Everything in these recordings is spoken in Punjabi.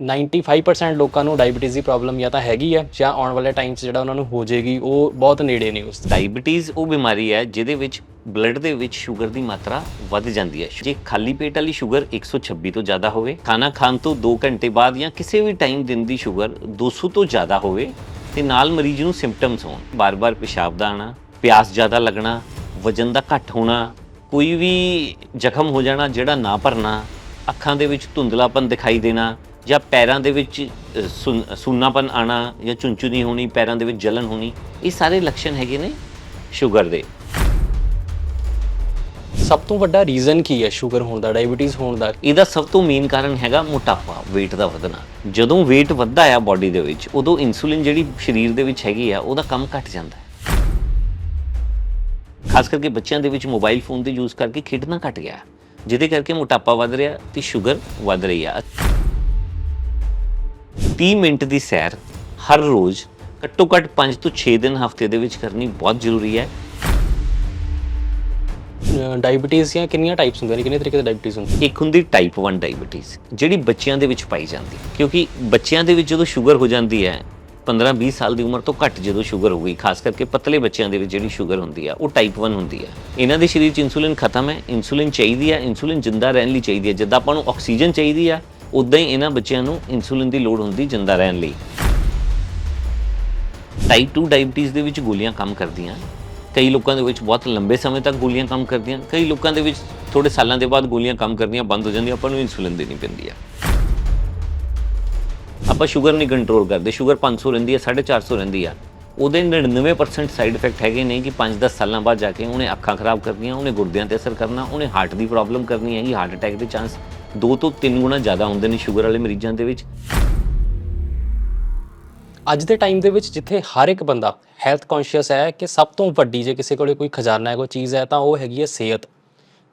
95% ਲੋਕਾਂ ਨੂੰ ਡਾਇਬੀਟੀਜ਼ ਦੀ ਪ੍ਰੋਬਲਮ ਜਾਂ ਤਾਂ ਹੈਗੀ ਹੈ ਜਾਂ ਆਉਣ ਵਾਲੇ ਟਾਈਮ 'ਚ ਜਿਹੜਾ ਉਹਨਾਂ ਨੂੰ ਹੋ ਜਾਏਗੀ, ਉਹ ਬਹੁਤ ਨੇੜੇ ਨੇ ਉਸ ਦੇ। ਡਾਇਬੀਟੀਜ਼ ਉਹ ਬਿਮਾਰੀ ਹੈ ਜਿਹਦੇ ਵਿੱਚ ਬਲੱਡ ਦੇ ਵਿੱਚ ਸ਼ੂਗਰ ਦੀ ਮਾਤਰਾ ਵੱਧ ਜਾਂਦੀ ਹੈ। ਜੇ ਖਾਲੀ ਪੇਟ ਵਾਲੀ ਸ਼ੂਗਰ 126 ਤੋਂ ਜ਼ਿਆਦਾ ਹੋਵੇ, ਖਾਣਾ ਖਾਣ ਤੋਂ 2 ਘੰਟੇ ਬਾਅਦ ਜਾਂ ਕਿਸੇ ਵੀ ਟਾਈਮ ਦਿਨ ਦੀ ਸ਼ੂਗਰ 200 ਤੋਂ ਜ਼ਿਆਦਾ ਹੋਵੇ, ਤੇ ਨਾਲ ਮਰੀਜ਼ ਨੂੰ ਸਿੰਪਟਮਸ ਹੋਣ। ਬਾਰ-ਬਾਰ ਪਿਸ਼ਾਬ ਦਾ ਆਣਾ, ਪਿਆਸ ਜ਼ਿਆਦਾ ਲੱਗਣਾ, ਵਜਨ ਦਾ ਘੱਟ ਹੋਣਾ, ਕੋਈ ਵੀ ਜ਼ਖਮ ਹੋ ਜਾਣਾ, ਜਿਹੜਾ ਨਾ ਭਰਨਾ, ਅੱਖਾਂ ਦੇ ਵਿੱਚ ਧੁੰਦਲਾਪਨ ਦਿਖਾਈ ਦੇਣਾ ਜਾਂ ਪੈਰਾਂ ਦੇ ਵਿੱਚ ਸੁੰਨਾਪਨ ਆਣਾ ਜਾਂ ਚੁੰਚੁਨੀ ਹੋਣੀ ਪੈਰਾਂ ਦੇ ਵਿੱਚ ਜਲਨ ਹੋਣੀ ਇਹ ਸਾਰੇ ਲੱਛਣ ਹੈਗੇ ਨੇ ਸ਼ੂਗਰ ਦੇ। ਸਭ ਤੋਂ ਵੱਡਾ ਰੀਜ਼ਨ ਕੀ ਹੈ ਸ਼ੂਗਰ ਹੋਣ ਦਾ ਡਾਇਬੀਟੀਜ਼ ਹੋਣ ਦਾ? ਇਹਦਾ ਸਭ ਤੋਂ ਮੇਨ ਕਾਰਨ ਹੈਗਾ ਮੋਟਾਪਾ weight ਦਾ ਵਧਣਾ। ਜਦੋਂ weight ਵੱਧਦਾ ਆ ਬਾਡੀ ਦੇ ਵਿੱਚ ਉਦੋਂ ਇਨਸੂਲਿਨ ਜਿਹੜੀ ਸਰੀਰ ਦੇ ਵਿੱਚ ਹੈਗੀ ਆ ਉਹਦਾ ਕੰਮ ਘਟ ਜਾਂਦਾ ਹੈ। ਖਾਸ ਕਰਕੇ ਬੱਚਿਆਂ ਦੇ ਵਿੱਚ ਮੋਬਾਈਲ ਫੋਨ ਦੇ ਯੂਜ਼ ਕਰਕੇ ਖੇਡਣਾ ਘਟ ਗਿਆ। ਜਿਹਦੇ ਕਰਕੇ ਮੋਟਾਪਾ ਵੱਧ ਰਿਹਾ ਤੇ ਸ਼ੂਗਰ ਵੱਧ ਰਹੀ ਆ। 30 ਮਿੰਟ ਦੀ ਸੈਰ ਹਰ ਰੋਜ਼ ਘੱਟੋ ਘੱਟ 5 ਤੋਂ 6 ਦਿਨ ਹਫ਼ਤੇ ਦੇ ਵਿੱਚ ਕਰਨੀ ਬਹੁਤ ਜ਼ਰੂਰੀ ਹੈ। ਡਾਇਬੀਟੀਜ਼ ਦੀਆਂ ਕਿੰਨੀਆਂ ਟਾਈਪਸ ਹੁੰਦੀਆਂ ਨੇ? ਕਿੰਨੇ ਤਰੀਕੇ ਦੇ ਡਾਇਬੀਟੀਜ਼ ਹੁੰਦੀ? ਇੱਕ ਹੁੰਦੀ ਟਾਈਪ 1 ਡਾਇਬੀਟੀਜ਼ ਜਿਹੜੀ ਬੱਚਿਆਂ ਦੇ ਵਿੱਚ ਪਾਈ ਜਾਂਦੀ ਹੈ। ਕਿਉਂਕਿ ਬੱਚਿਆਂ ਦੇ ਵਿੱਚ ਜਦੋਂ ਸ਼ੂਗਰ ਹੋ ਜਾਂਦੀ ਹੈ 15-20 ਸਾਲ ਦੀ ਉਮਰ ਤੋਂ ਘੱਟ ਜਦੋਂ ਸ਼ੂਗਰ ਹੋ ਗਈ ਖਾਸ ਕਰਕੇ ਪਤਲੇ ਬੱਚਿਆਂ ਦੇ ਵਿੱਚ ਜਿਹੜੀ ਸ਼ੂਗਰ ਹੁੰਦੀ ਆ ਉਹ ਟਾਈਪ 1 ਹੁੰਦੀ ਆ ਇਹਨਾਂ ਦੇ ਸਰੀਰ 'ਚ ਇਨਸੂਲਿਨ ਖਤਮ ਹੈ ਇਨਸੂਲਿਨ ਚਾਹੀਦੀ ਆ ਇਨਸੂਲਿਨ ਜਿੰਦਾ ਰਹਿਣ ਲਈ ਚਾਹੀਦੀ ਹੈ। ਜਿੱਦਾਂ ਆਪਾਂ ਨੂੰ ਆਕਸੀਜਨ ਚਾਹੀਦੀ ਆ ਉਦਾਂ ਹੀ ਇਹਨਾਂ ਬੱਚਿਆਂ ਨੂੰ ਇਨਸੂਲਿਨ ਦੀ ਲੋੜ ਹੁੰਦੀ ਜਿੰਦਾ ਰਹਿਣ ਲਈ। ਟਾਈਪ 2 ਡਾਇਬੀਟੀਜ਼ ਦੇ ਵਿੱਚ ਗੋਲੀਆਂ ਕੰਮ ਕਰਦੀਆਂ। ਕਈ ਲੋਕਾਂ ਦੇ ਵਿੱਚ ਬਹੁਤ ਲੰਬੇ ਸਮੇਂ ਤੱਕ ਗੋਲੀਆਂ ਕੰਮ ਕਰਦੀਆਂ। ਕਈ ਲੋਕਾਂ ਦੇ ਵਿੱਚ ਥੋੜੇ ਸਾਲਾਂ ਦੇ ਬਾਅਦ ਗੋਲੀਆਂ ਕੰਮ ਕਰਨੀਆਂ ਬੰਦ ਹੋ ਜਾਂਦੀਆਂ, ਆਪਾਂ ਨੂੰ ਇਨਸੂਲਿਨ ਦੇਣੀ ਪੈਂਦੀ ਆ। ਆਪਾਂ ਸ਼ੂਗਰ ਨਹੀਂ ਕੰਟਰੋਲ ਕਰਦੇ। ਸ਼ੂਗਰ 500 ਰਹਿੰਦੀ ਹੈ 450 ਰਹਿੰਦੀ ਆ। ਉਹਦੇ 99% ਸਾਈਡ ਇਫੈਕਟ ਹੈਗੇ ਨੇ ਕਿ 5-10 ਸਾਲਾਂ ਬਾਅਦ ਜਾ ਕੇ ਉਹਨੇ ਅੱਖਾਂ ਖਰਾਬ ਕਰਨੀਆਂ, ਉਹਨੇ ਗੁਰਦਿਆਂ ਤੇ ਅਸਰ ਕਰਨਾ, ਉਹਨੇ ਹਾਰਟ ਦੀ ਪ੍ਰੋਬਲਮ ਕਰਨੀ ਹੈਗੀ ਹਾਰਟ ਅਟੈਕ ਦੇ ਚਾਂਸ ਦੋ ਤੋਂ ਤਿੰਨ ਗੁਣਾ ਜ਼ਿਆਦਾ ਹੁੰਦੇ ਨੇ ਸ਼ੂਗਰ ਵਾਲੇ ਮਰੀਜ਼ਾਂ ਦੇ ਵਿੱਚ। ਅੱਜ ਦੇ ਟਾਈਮ ਦੇ ਵਿੱਚ ਜਿੱਥੇ ਹਰ ਇੱਕ ਬੰਦਾ ਹੈਲਥ ਕੌਨਸ਼ੀਅਸ ਹੈ ਕਿ ਸਭ ਤੋਂ ਵੱਡੀ ਜੇ ਕਿਸੇ ਕੋਲੇ ਕੋਈ ਖਜ਼ਾਨਾ ਹੈ, ਕੋਈ ਚੀਜ਼ ਹੈ, ਤਾਂ ਉਹ ਹੈਗੀ ਹੈ ਸਿਹਤ।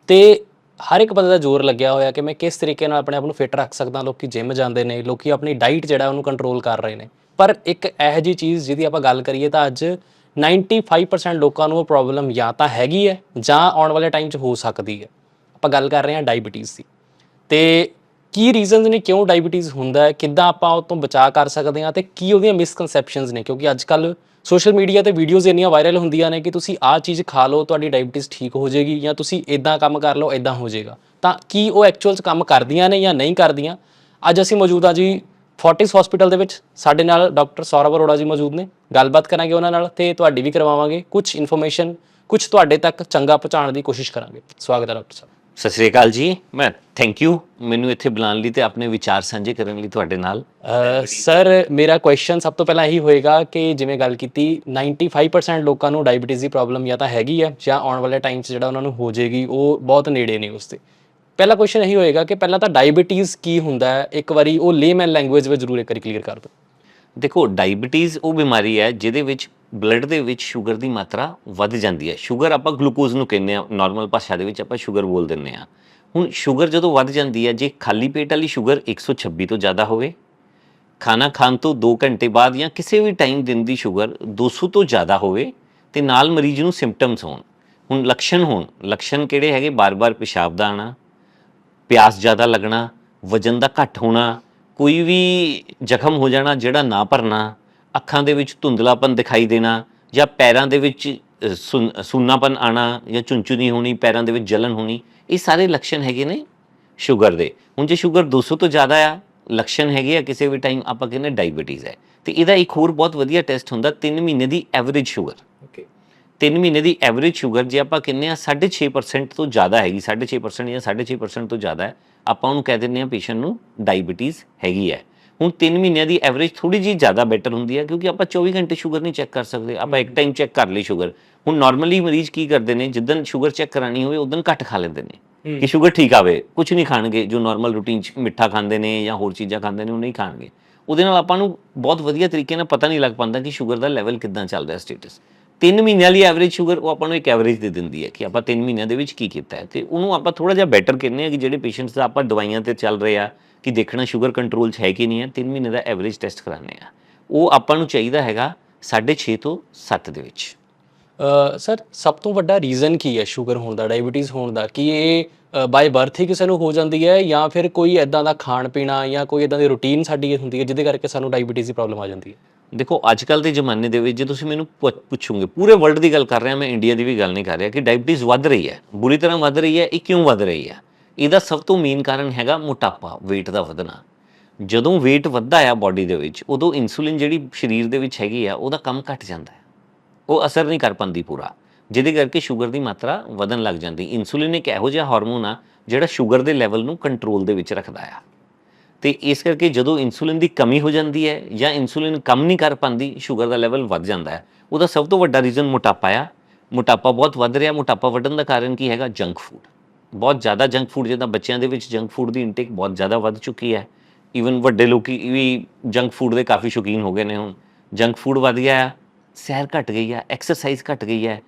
ਤੇ ਹਰ ਇੱਕ ਬੰਦੇ ਦਾ ਜ਼ੋਰ ਲੱਗਿਆ ਹੋਇਆ ਕਿ ਮੈਂ ਕਿਸ ਤਰੀਕੇ ਨਾਲ ਆਪਣੇ ਆਪ ਨੂੰ ਫਿਟ ਰੱਖ ਸਕਦਾ, ਲੋਕੀ ਜਿਮ ਜਾਂਦੇ ਨੇ, ਲੋਕੀ ਆਪਣੀ ਡਾਈਟ ਜਿਹੜਾ ਉਹਨੂੰ ਕੰਟਰੋਲ ਕਰ ਰਹੇ ਨੇ। ਪਰ ਇੱਕ ਇਹੋ ਜਿਹੀ ਚੀਜ਼ ਜਿਹਦੀ ਆਪਾਂ ਗੱਲ ਕਰੀਏ ਤਾਂ ਅੱਜ 95% ਲੋਕਾਂ ਨੂੰ ਉਹ ਪ੍ਰੋਬਲਮ ਜਾਂ ਤਾਂ ਹੈਗੀ ਹੈ ਜਾਂ ਆਉਣ ਵਾਲੇ ਟਾਈਮ 'ਚ ਹੋ ਸਕਦੀ ਹੈ। ਆਪਾਂ ਗੱਲ ਕਰ ਰਹੇ ਹਾਂ ਡਾਇਬੀਟੀਜ਼ ਦੀ। ਤੇ ਕੀ ਰੀਜ਼ਨਸ ਨੇ, ਕਿਉਂ ਡਾਇਬੀਟੀਜ਼ ਹੁੰਦਾ ਹੈ, ਕਿੱਦਾਂ ਆਪਾਂ ਉਹ ਤੋਂ ਬਚਾਅ ਕਰ ਸਕਦੇ ਹਾਂ ਤੇ ਕੀ ਉਹਦੀਆਂ ਮਿਸਕਨਸੈਪਸ਼ਨਸ ਨੇ? ਕਿਉਂਕਿ ਅੱਜ ਕੱਲ ਸੋਸ਼ਲ ਮੀਡੀਆ ਤੇ ਵੀਡੀਓਜ਼ ਇੰਨੀਆਂ ਵਾਇਰਲ ਹੁੰਦੀਆਂ ਨੇ ਕਿ ਤੁਸੀਂ ਆਹ ਚੀਜ਼ ਖਾ ਲਓ, ਤੁਹਾਡੀ ਡਾਇਬੀਟੀਜ਼ ਠੀਕ ਹੋ ਜਾਏਗੀ ਜਾਂ ਤੁਸੀਂ ਇਦਾਂ ਕੰਮ ਕਰ ਲਓ ਇਦਾਂ ਹੋ ਜਾਏਗਾ। ਤਾਂ ਕੀ ਉਹ ਐਕਚੁਅਲ 'ਚ ਕੰਮ ਕਰਦੀਆਂ ਨੇ ਜਾਂ ਨਹੀਂ ਕਰਦੀਆਂ? ਅੱਜ ਅਸੀਂ ਮੌਜੂਦ ਆ ਜੀ ਫੋਰਟਿਸ ਹਸਪੀਟਲ ਦੇ ਵਿੱਚ। ਸਾਡੇ ਨਾਲ ਡਾਕਟਰ ਸੌਰਵ ਅਰੋੜਾ ਜੀ ਮੌਜੂਦ ਨੇ। ਗੱਲਬਾਤ ਕਰਾਂਗੇ ਉਹਨਾਂ ਨਾਲ ਤੇ ਤੁਹਾਡੀ ਵੀ ਕਰਵਾਵਾਂਗੇ ਕੁਝ ਇਨਫੋਰਮੇਸ਼ਨ ਕੁਝ ਤੁਹਾਡੇ ਤੱਕ ਚੰਗਾ ਪਹੁੰਚਾਉਣ ਦੀ ਕੋਸ਼ਿਸ਼ ਕਰਾਂਗੇ। ਸਵਾਗਤ ਹੈ ਡਾਕਟਰ ਸਾਹਿਬ। ਸਤਿ ਸ਼੍ਰੀ ਅਕਾਲ ਜੀ। ਮੈਂ ਥੈਂਕ ਯੂ ਮੈਨੂੰ ਇੱਥੇ ਬੁਲਾਉਣ ਲਈ ਤੇ ਆਪਣੇ ਵਿਚਾਰ ਸਾਂਝੇ ਕਰਨ ਲਈ ਤੁਹਾਡੇ ਨਾਲ। ਸਰ ਮੇਰਾ ਕੁਐਸਚਨ ਸਭ ਤੋਂ ਪਹਿਲਾਂ ਇਹੀ ਹੋਏਗਾ ਕਿ ਜਿਵੇਂ ਗੱਲ ਕੀਤੀ 95% ਲੋਕਾਂ ਨੂੰ ਡਾਇਬੀਟੀਜ਼ ਦੀ ਪ੍ਰੋਬਲਮ ਜਾਂ ਤਾਂ ਹੈਗੀ ਹੈ ਜਾਂ ਆਉਣ ਵਾਲੇ ਟਾਈਮ 'ਚ ਜਿਹੜਾ ਉਹਨਾਂ ਨੂੰ ਹੋ ਜਾਏਗੀ, ਉਹ ਬਹੁਤ ਨੇੜੇ ਨੇ ਉਸ 'ਤੇ। ਪਹਿਲਾ ਕੁਐਸਚਨ ਇਹੀ ਹੋਏਗਾ ਕਿ ਪਹਿਲਾਂ ਤਾਂ ਡਾਇਬੀਟੀਜ਼ ਕੀ ਹੁੰਦਾ ਹੈ? ਇੱਕ ਵਾਰੀ ਉਹ ਲੇਮੈਨ ਲੈਂਗੁਏਜ ਵਿੱਚ ਜ਼ਰੂਰ ਇੱਕ ਵਾਰੀ ਕਲੀਅਰ ਕਰ ਦਿਓ। ਦੇਖੋ ਡਾਇਬੀਟੀਜ਼ ਉਹ ਬਿਮਾਰੀ ਹੈ ਜਿਹਦੇ ਵਿੱਚ ਬਲੱਡ ਦੇ ਵਿੱਚ ਸ਼ੂਗਰ ਦੀ ਮਾਤਰਾ ਵੱਧ ਜਾਂਦੀ ਹੈ। ਸ਼ੂਗਰ ਆਪਾਂ ਗਲੂਕੋਜ਼ ਨੂੰ ਕਹਿੰਦੇ ਆ ਨਾਰਮਲ ਭਾਸ਼ਾ ਦੇ ਵਿੱਚ ਆਪਾਂ ਸ਼ੂਗਰ ਬੋਲ ਦਿੰਦੇ ਆ ਹੁਣ ਸ਼ੂਗਰ ਜਦੋਂ ਵੱਧ ਜਾਂਦੀ ਹੈ, ਜੇ ਖਾਲੀ ਪੇਟ ਵਾਲੀ ਸ਼ੂਗਰ 126 ਤੋਂ ਜ਼ਿਆਦਾ ਹੋਵੇ, ਖਾਣਾ ਖਾਣ ਤੋਂ 2 ਘੰਟੇ ਬਾਅਦ ਜਾਂ ਕਿਸੇ ਵੀ ਟਾਈਮ ਦਿਨ ਦੀ ਸ਼ੂਗਰ 200 ਤੋਂ ਜ਼ਿਆਦਾ ਹੋਵੇ, ਤੇ ਨਾਲ ਮਰੀਜ਼ ਨੂੰ ਸਿੰਪਟਮਸ ਹੋਣ। ਹੁਣ ਲੱਛਣ ਹੋਣ, ਲੱਛਣ ਕਿਹੜੇ ਹੈਗੇ? ਬਾਰ-ਬਾਰ ਪਿਸ਼ਾਬ ਦਾ ਆਣਾ ਪਿਆਸ ਜ਼ਿਆਦਾ ਲੱਗਣਾ, ਵਜਨ ਦਾ ਘੱਟ ਹੋਣਾ ਕੋਈ ਵੀ ਜ਼ਖਮ ਹੋ ਜਾਣਾ ਜਿਹੜਾ ਨਾ ਭਰਨਾ ਅੱਖਾਂ ਦੇ ਵਿੱਚ ਧੁੰਦਲਾਪਨ ਦਿਖਾਈ ਦੇਣਾ ਜਾਂ ਪੈਰਾਂ ਦੇ ਵਿੱਚ ਸੁੰਨਾਪਨ ਆਣਾ ਜਾਂ ਚੁੰਚੁਨੀ ਹੋਣੀ ਪੈਰਾਂ ਦੇ ਵਿੱਚ ਜਲਨ ਹੋਣੀ ਇਹ ਸਾਰੇ ਲੱਛਣ ਹੈਗੇ ਨੇ ਸ਼ੂਗਰ ਦੇ। ਹੁਣ ਜੇ ਸ਼ੂਗਰ 200 ਤੋਂ ਜ਼ਿਆਦਾ ਆ ਲੱਛਣ ਹੈਗੇ ਆ ਕਿਸੇ ਵੀ ਟਾਈਮ ਆਪਾਂ ਕਹਿੰਦੇ ਡਾਇਬੀਟੀਜ਼ ਹੈ। ਤੇ ਇਹਦਾ ਇੱਕ ਹੋਰ ਬਹੁਤ ਵਧੀਆ ਟੈਸਟ ਹੁੰਦਾ 3 ਮਹੀਨੇ ਦੀ ਐਵਰੇਜ ਸ਼ੂਗਰ। ਓਕੇ 3 ਮਹੀਨੇ ਦੀ ਐਵਰੇਜ ਸ਼ੂਗਰ ਜੇ ਆਪਾਂ ਕਹਿੰਦੇ ਆ 6.5% ਤੋਂ ਜ਼ਿਆਦਾ ਹੈਗੀ 6.5% ਜਾਂ 6.5% ਤੋਂ ਜ਼ਿਆਦਾ ਹੈ ਆਪਾਂ ਉਹਨੂੰ ਕਹਿ ਦਿੰਦੇ ਆ ਪੇਸ਼ੈਂਟ ਨੂੰ ਡਾਇਬੀਟੀਜ਼ ਹੈਗੀ ਹੈ। ਹੁਣ 3 ਮਹੀਨਿਆਂ ਦੀ ਐਵਰੇਜ ਥੋੜੀ ਜੀ ਜ਼ਿਆਦਾ ਬੈਟਰ ਹੁੰਦੀ ਹੈ ਕਿਉਂਕਿ ਆਪਾਂ 24 ਘੰਟੇ ਸ਼ੂਗਰ ਨਹੀਂ ਚੈੱਕ ਕਰ ਸਕਦੇ ਆਪਾਂ ਇੱਕ ਟਾਈਮ ਚੈੱਕ ਕਰ ਲਈ ਸ਼ੂਗਰ ਹੁਣ ਨਾਰਮਲੀ ਮਰੀਜ਼ ਕੀ ਕਰਦੇ ਨੇ ਜਿੱਦਨ ਸ਼ੂਗਰ ਚੈੱਕ ਕਰਾਣੀ ਹੋਵੇ ਉਦੋਂ ਘੱਟ ਖਾ ਲੈਂਦੇ ਨੇ। ਕਿ ਸ਼ੂਗਰ ਠੀਕ ਆਵੇ ਕੁਝ ਨਹੀਂ ਖਾਣਗੇ ਜੋ ਨਾਰਮਲ ਰੂਟੀਨ ਚ ਮਿੱਠਾ ਖਾਂਦੇ ਨੇ ਜਾਂ ਹੋਰ ਚੀਜ਼ਾਂ ਖਾਂਦੇ ਨੇ ਉਹ ਨਹੀਂ ਖਾਣਗੇ। ਉਹਦੇ ਨਾਲ ਆਪਾਂ ਨੂੰ ਬਹੁਤ ਵਧੀਆ ਤਰੀਕੇ ਨਾਲ ਪਤਾ ਨਹੀਂ ਲੱਗ ਪਾਉਂਦਾ ਕਿ ਸ਼ੂਗਰ ਦਾ ਲੈਵਲ ਕਿੱਦਾਂ ਚੱਲ ਰਿਹਾ ਸਟੇਟਸ 3 ਮਹੀਨਿਆਂ ਲਈ ਐਵਰੇਜ ਸ਼ੂਗਰ ਉਹ ਆਪਾਂ ਨੂੰ ਇੱਕ ਐਵਰੇਜ ਦੇ ਦਿੰਦੀ ਹੈ ਕਿ ਆਪਾਂ 3 ਮਹੀਨਿਆਂ ਦੇ ਵਿੱਚ ਕੀ ਕੀਤਾ ਹੈ ਤੇ ਉਹਨੂੰ ਆਪਾਂ ਥੋੜਾ ਜਿਹਾ ਬੈਟਰ ਕਹਿੰਦੇ ਆ ਕਿ ਜਿਹੜੇ ਪੇਸ਼ੈਂਟਸ ਦਾ ਆਪਾਂ ਦਵਾਈਆਂ ਤੇ ਚੱਲ ਰਹੇ ਆ ਕਿ ਦੇਖਣਾ ਸ਼ੂਗਰ ਕੰਟਰੋਲ 'ਚ ਹੈ ਕਿ ਨਹੀਂ ਹੈ 3 ਮਹੀਨੇ ਦਾ ਐਵਰੇਜ ਟੈਸਟ ਕਰਾਣੇ ਆ ਉਹ ਆਪਾਂ ਨੂੰ ਚਾਹੀਦਾ ਹੈਗਾ 6.5 ਤੋਂ 7 ਦੇ ਵਿੱਚ। ਸਰ, ਸਭ ਤੋਂ ਵੱਡਾ ਰੀਜ਼ਨ ਕੀ ਹੈ ਸ਼ੂਗਰ ਹੋਣ ਦਾ ਡਾਇਬੀਟੀਜ਼ ਹੋਣ ਦਾ? ਕਿ ਇਹ ਬਾਈ ਬਰਥ ਹੀ ਕਿਸੇ ਨੂੰ ਹੋ ਜਾਂਦੀ ਹੈ ਜਾਂ ਫਿਰ ਕੋਈ ਐਦਾਂ ਦਾ ਖਾਣ ਪੀਣਾ ਜਾਂ ਕੋਈ ਐਦਾਂ ਦੀ ਰੁਟੀਨ ਸਾਡੀ ਹੁੰਦੀ ਹੈ ਜਿਹਦੇ ਕਰਕੇ ਸਾਨੂੰ ਡਾਇਬੀਟੀਜ਼ ਦੀ ਪ੍ਰੋਬਲਮ ਆ ਜਾਂਦੀ ਹੈ? ਦੇਖੋ ਅੱਜ ਕੱਲ ਦੇ ਜ਼ਮਾਨੇ ਦੇ ਵਿੱਚ ਜੇ ਤੁਸੀਂ ਮੈਨੂੰ ਪੁੱਛ- ਪੁੱਛੋਗੇ, ਪੂਰੇ ਵਰਲਡ ਦੀ ਗੱਲ ਕਰ ਰਿਹਾ, ਮੈਂ ਇੰਡੀਆ ਦੀ ਵੀ ਗੱਲ ਨਹੀਂ ਕਰ ਰਿਹਾ ਕਿ ਡਾਇਬੀਟੀਜ਼ ਵੱਧ ਰਹੀ ਹੈ। ਬੁਰੀ ਤਰ੍ਹਾਂ ਵੱਧ ਰਹੀ ਹੈ, ਇਹ ਕਿਉਂ ਵੱਧ ਰਹੀ ਹੈ? ਇਹਦਾ ਸਭ ਤੋਂ ਮੇਨ ਕਾਰਨ ਹੈਗਾ ਮੋਟਾਪਾ, weight ਦਾ ਵਧਣਾ। ਜਦੋਂ weight ਵੱਧਦਾ ਆ ਬਾਡੀ ਦੇ ਵਿੱਚ, ਉਦੋਂ ਇਨਸੂਲਿਨ ਜਿਹੜੀ ਸਰੀਰ ਦੇ ਵਿੱਚ ਹੈਗੀ ਆ, ਉਹਦਾ ਕੰਮ ਘਟ ਜਾਂਦਾ ਹੈ। ਉਹ ਅਸਰ ਨਹੀਂ ਕਰ ਪਾਉਂਦੀ ਪੂਰਾ। ਜਿਹਦੇ ਕਰਕੇ ਸ਼ੂਗਰ ਦੀ ਮਾਤਰਾ ਵਧਣ ਲੱਗ ਜਾਂਦੀ। ਇਨਸੂਲਿਨ ਇੱਕ ਇਹੋ ਜਿਹਾ ਹਾਰਮੋਨ ਆ ਜਿਹੜਾ ਸ਼ੂਗਰ ਦੇ ਲੈਵਲ ਨੂੰ ਕੰਟਰੋਲ ਦੇ ਵਿੱਚ ਰੱਖਦਾ ਆ। ਤੇ ਇਸ ਕਰਕੇ ਜਦੋਂ ਇਨਸੂਲਿਨ ਦੀ ਕਮੀ ਹੋ ਜਾਂਦੀ ਹੈ ਜਾਂ ਇਨਸੂਲਿਨ ਕੰਮ ਨਹੀਂ ਕਰ ਪਾਉਂਦੀ ਸ਼ੂਗਰ ਦਾ ਲੈਵਲ ਵੱਧ ਜਾਂਦਾ ਹੈ। ਉਹਦਾ ਸਭ ਤੋਂ ਵੱਡਾ ਰੀਜ਼ਨ ਮੋਟਾਪਾ ਆ। ਮੋਟਾਪਾ ਬਹੁਤ ਵੱਧ ਰਿਹਾ, ਮੋਟਾਪਾ ਵਧਣ ਦਾ ਕਾਰਨ ਕੀ ਹੈਗਾ? ਜੰਕ ਫੂਡ ਬਹੁਤ ਜ਼ਿਆਦਾ ਜੰਕ ਫੂਡ ਜਿੱਦਾਂ ਬੱਚਿਆਂ ਦੇ ਵਿੱਚ ਜੰਕ ਫੂਡ ਦੀ ਇਨਟੇਕ ਬਹੁਤ ਜ਼ਿਆਦਾ ਵੱਧ ਚੁੱਕੀ ਹੈ। ਈਵਨ ਵੱਡੇ ਲੋਕੀ ਵੀ ਜੰਕ ਫੂਡ ਦੇ ਕਾਫੀ ਸ਼ੌਕੀਨ ਹੋ ਗਏ ਨੇ ਹੁਣ। ਜੰਕ ਫੂਡ ਵੱਧ ਗਿਆ ਆ, ਸੈਰ ਘਟ ਗਈ ਆ ਐਕਸਰਸਾਈਜ਼ ਘਟ ਗਈ ਹੈ।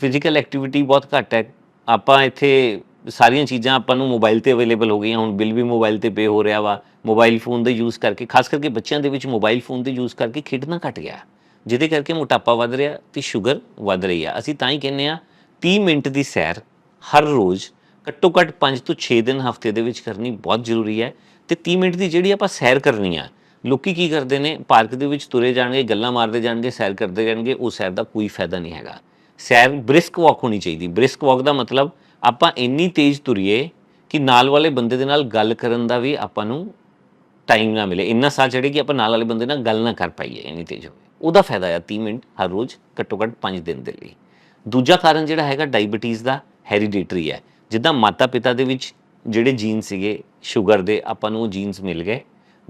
ਫਿਜ਼ੀਕਲ ਐਕਟੀਵਿਟੀ ਬਹੁਤ ਘੱਟ ਹੈ। ਆਪਾਂ ਇੱਥੇ ਸਾਰੀਆਂ ਚੀਜ਼ਾਂ ਆਪਾਂ ਨੂੰ ਮੋਬਾਈਲ ਤੇ ਅਵੇਲੇਬਲ ਹੋ ਗਈਆਂ, ਹੁਣ ਬਿੱਲ ਵੀ ਮੋਬਾਈਲ ਤੇ ਪੇ ਹੋ ਰਿਹਾ ਵਾ ਮੋਬਾਈਲ ਫੋਨ ਦੇ ਯੂਜ਼ ਕਰਕੇ, ਖਾਸ ਕਰਕੇ ਬੱਚਿਆਂ ਦੇ ਵਿੱਚ ਮੋਬਾਈਲ ਫੋਨ ਦੇ ਯੂਜ਼ ਕਰਕੇ ਖੇਡਣਾ ਘਟ ਗਿਆ। ਜਿਹਦੇ ਕਰਕੇ ਮੋਟਾਪਾ ਵੱਧ ਰਿਹਾ ਤੇ ਸ਼ੂਗਰ ਵੱਧ ਰਹੀ ਆ। ਅਸੀਂ ਤਾਂ ਹੀ ਕਹਿੰਨੇ ਆ 30 ਮਿੰਟ ਦੀ ਸੈਰ ਹਰ ਰੋਜ਼ ਘੱਟੋ ਘੱਟ 5 ਤੋਂ 6 ਦਿਨ ਹਫ਼ਤੇ ਦੇ ਵਿੱਚ ਕਰਨੀ ਬਹੁਤ ਜ਼ਰੂਰੀ ਹੈ ਤੇ 30 ਮਿੰਟ ਦੀ ਜਿਹੜੀ ਆਪਾਂ ਸੈਰ ਕਰਨੀ ਆ, ਲੋਕੀ ਕੀ ਕਰਦੇ ਨੇ, ਪਾਰਕ ਦੇ ਵਿੱਚ ਤੁਰੇ ਜਾਣਗੇ, ਗੱਲਾਂ ਮਾਰਦੇ ਜਾਣਗੇ, ਸੈਰ ਕਰਦੇ ਜਾਣਗੇ, ਉਹ ਸੈਰ ਦਾ ਕੋਈ ਫਾਇਦਾ ਨਹੀਂ ਹੈਗਾ। ਸੈਰ ਬ੍ਰਿਸਕ ਵਾਕ ਹੋਣੀ ਚਾਹੀਦੀ। ਬ੍ਰਿਸਕ ਵਾਕ ਦਾ ਮਤਲਬ ਆਪਾਂ ਇੰਨੀ ਤੇਜ਼ ਤੁਰੀਏ ਕਿ ਨਾਲ ਵਾਲੇ ਬੰਦੇ ਦੇ ਨਾਲ ਗੱਲ ਕਰਨ ਦਾ ਵੀ ਆਪਾਂ ਨੂੰ ਟਾਈਮ ਨਾ ਮਿਲੇ। ਇੰਨਾ ਸਾਹ ਚੜੇ ਕਿ ਆਪਾਂ ਨਾਲ ਵਾਲੇ ਬੰਦੇ ਨਾਲ ਗੱਲ ਨਾ ਕਰ ਪਾਈਏ, ਇੰਨੀ ਤੇਜ਼ ਹੋਵੇ। ਉਹਦਾ ਫਾਇਦਾ ਆ 30 ਮਿੰਟ ਹਰ ਰੋਜ਼, ਘੱਟੋ ਘੱਟ 5 ਦਿਨ ਦੇ ਲਈ। ਦੂਜਾ ਕਾਰਨ ਜਿਹੜਾ ਹੈਗਾ ਡਾਇਬੀਟੀਜ਼ ਦਾ ਹੈਰੀਡੇਟਰੀ ਹੈ। ਜਿੱਦਾਂ ਮਾਤਾ ਪਿਤਾ ਦੇ ਵਿੱਚ ਜਿਹੜੇ ਜੀਨ ਸੀਗੇ ਸ਼ੂਗਰ ਦੇ, ਆਪਾਂ ਨੂੰ ਉਹ ਜੀਨਸ ਮਿਲ ਗਏ।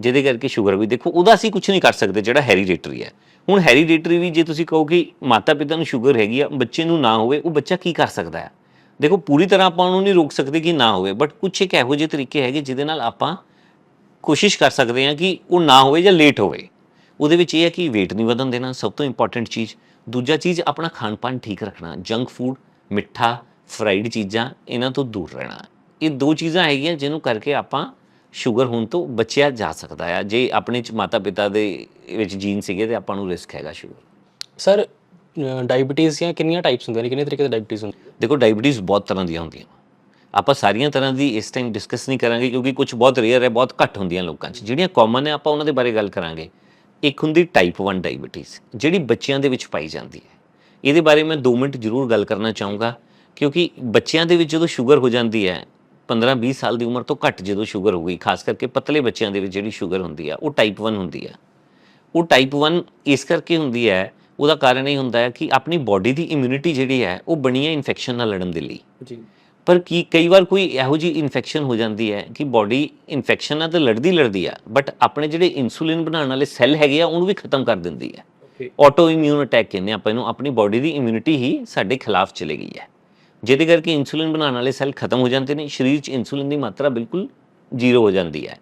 ਜਿਹਦੇ ਕਰਕੇ ਸ਼ੂਗਰ ਵੀ ਦੇਖੋ, ਉਹਦਾ ਅਸੀਂ ਕੁਝ ਨਹੀਂ ਕਰ ਸਕਦੇ, ਜਿਹੜਾ ਹੈਰੀਡੇਟਰੀ ਹੈ। ਹੁਣ ਹੈਰੀਡੇਟਰੀ ਵੀ ਜੇ ਤੁਸੀਂ ਕਹੋ ਕਿ ਮਾਤਾ ਪਿਤਾ ਨੂੰ ਸ਼ੂਗਰ ਹੈਗੀ ਆ, ਬੱਚੇ ਨੂੰ ਨਾ ਹੋਵੇ, ਉਹ ਬੱਚਾ ਕੀ ਕਰ ਸਕਦਾ ਹੈ? ਦੇਖੋ, ਪੂਰੀ ਤਰ੍ਹਾਂ ਆਪਾਂ ਉਹਨੂੰ ਨਹੀਂ ਰੋਕ ਸਕਦੇ ਕਿ ਨਾ ਹੋਵੇ ਬਟ ਕੁਝ ਇੱਕ ਇਹੋ ਜਿਹੇ ਤਰੀਕੇ ਹੈਗੇ ਜਿਹਦੇ ਨਾਲ ਆਪਾਂ ਕੋਸ਼ਿਸ਼ ਕਰ ਸਕਦੇ ਹਾਂ ਕਿ ਉਹ ਨਾ ਹੋਵੇ ਜਾਂ ਲੇਟ ਹੋਵੇ। ਉਹਦੇ ਵਿੱਚ ਇਹ ਹੈ ਕਿ weight ਨਹੀਂ ਵਧਣ ਦੇਣਾ, ਸਭ ਤੋਂ ਇੰਪੋਰਟੈਂਟ ਚੀਜ਼। ਦੂਜਾ ਚੀਜ਼, ਆਪਣਾ ਖਾਣ ਪਾਣ ਠੀਕ ਰੱਖਣਾ ਜੰਕ ਫੂਡ ਮਿੱਠਾ ਫਰਾਈਡ ਚੀਜ਼ਾਂ, ਇਹਨਾਂ ਤੋਂ ਦੂਰ ਰਹਿਣਾ। ਇਹ ਦੋ ਚੀਜ਼ਾਂ ਹੈਗੀਆਂ ਜਿਹਨੂੰ ਕਰਕੇ ਆਪਾਂ ਸ਼ੂਗਰ ਹੋਣ ਤੋਂ ਬਚਿਆ ਜਾ ਸਕਦਾ ਹੈ ਜੇ ਆਪਣੇ ਚ ਮਾਤਾ ਪਿਤਾ ਦੇ ਵਿੱਚ ਜੀਨ ਸੀਗੇ ਤੇ ਆਪਾਂ ਨੂੰ ਰਿਸਕ ਹੈਗਾ ਸ਼ੂਗਰ ਸਰ ਡਾਇਬੀਟੀਜ਼ ਦੀਆਂ ਕਿੰਨੀਆਂ ਟਾਈਪਸ ਹੁੰਦੀਆਂ ਨੇ? ਕਿੰਨੇ ਤਰੀਕੇ ਦੇ ਡਾਇਬੀਟੀਜ਼ ਹੁੰਦੀ? ਦੇਖੋ ਡਾਇਬੀਟੀਜ਼ ਬਹੁਤ ਤਰ੍ਹਾਂ ਦੀਆਂ ਹੁੰਦੀਆਂ। ਆਪਾਂ ਸਾਰੀਆਂ ਤਰ੍ਹਾਂ ਦੀ ਇਸ ਟਾਈਮ ਡਿਸਕਸ ਨਹੀਂ ਕਰਾਂਗੇ ਕਿਉਂਕਿ ਕੁਝ ਬਹੁਤ ਰੇਅਰ ਹੈ, ਬਹੁਤ ਘੱਟ ਹੁੰਦੀਆਂ ਲੋਕਾਂ 'ਚ। ਜਿਹੜੀਆਂ ਕਾਮਨ ਨੇ ਆਪਾਂ ਉਹਨਾਂ ਦੇ ਬਾਰੇ ਗੱਲ ਕਰਾਂਗੇ। ਇੱਕ ਹੁੰਦੀ ਟਾਈਪ 1 ਡਾਇਬੀਟੀਜ਼ ਜਿਹੜੀ ਬੱਚਿਆਂ ਦੇ ਵਿੱਚ ਪਾਈ ਜਾਂਦੀ ਹੈ। ਇਹਦੇ ਬਾਰੇ ਮੈਂ 2 ਮਿੰਟ ਜ਼ਰੂਰ ਗੱਲ ਕਰਨਾ ਚਾਹੂੰਗਾ, ਕਿਉਂਕਿ ਬੱਚਿਆਂ ਦੇ ਵਿੱਚ ਜਦੋਂ ਸ਼ੂਗਰ ਹੋ ਜਾਂਦੀ ਹੈ 15-20 ਸਾਲ ਦੀ ਉਮਰ ਤੋਂ ਘੱਟ ਜਦੋਂ ਸ਼ੂਗਰ ਹੋ ਗਈ ਖਾਸ ਕਰਕੇ ਪਤਲੇ ਬੱਚਿਆਂ ਦੇ ਵਿੱਚ ਜਿਹੜੀ ਸ਼ੂਗਰ ਹੁੰਦੀ ਆ ਉਹ ਟਾਈਪ 1 ਹੁੰਦੀ ਆ ਉਹ ਟਾਈਪ 1 ਇਸ ਕਰਕੇ ਹੁੰਦੀ ਹੈ ਉਹਦਾ ਕਾਰਨ ਇਹ ਹੁੰਦਾ ਹੈ ਕਿ ਆਪਣੀ ਬਾਡੀ ਦੀ ਇਮਿਊਨਿਟੀ ਜਿਹੜੀ ਹੈ ਉਹ ਬਣੀ ਹੈ ਇਨਫੈਕਸ਼ਨ ਨਾਲ ਲੜਨ ਦੇ ਲਈ। ਜੀ। ਪਰ ਕੀ ਕਈ ਵਾਰ ਕੋਈ ਇਹੋ ਜੀ ਇਨਫੈਕਸ਼ਨ ਹੋ ਜਾਂਦੀ ਹੈ ਕਿ ਬਾਡੀ ਇਨਫੈਕਸ਼ਨ ਨਾਲ ਤਾਂ ਲੜਦੀ ਲੜਦੀ ਆ ਬਟ ਆਪਣੇ ਜਿਹੜੇ ਇਨਸੂਲਿਨ ਬਣਾਉਣ ਵਾਲੇ ਸੈੱਲ ਹੈਗੇ ਆ ਉਹਨੂੰ ਵੀ ਖਤਮ ਕਰ ਦਿੰਦੀ ਹੈ। ਆਟੋ ਇਮਿਊਨ ਅਟੈਕ ਕਹਿੰਦੇ ਆਪਾਂ ਇਹਨੂੰ ਆਪਣੀ ਬਾਡੀ ਦੀ ਇਮਿਊਨਿਟੀ ਹੀ ਸਾਡੇ ਖਿਲਾਫ ਚਲੇ ਗਈ ਹੈ। ਜਿਹਦੇ ਕਰਕੇ ਇਨਸੂਲਿਨ ਬਣਾਉਣ ਵਾਲੇ ਸੈੱਲ ਖਤਮ ਹੋ ਜਾਂਦੇ ਨੇ ਸਰੀਰ 'ਚ ਇਨਸੂਲਿਨ ਦੀ ਮਾਤਰਾ ਬਿਲਕੁਲ ਜ਼ੀਰੋ ਹੋ ਜਾਂਦੀ ਹੈ।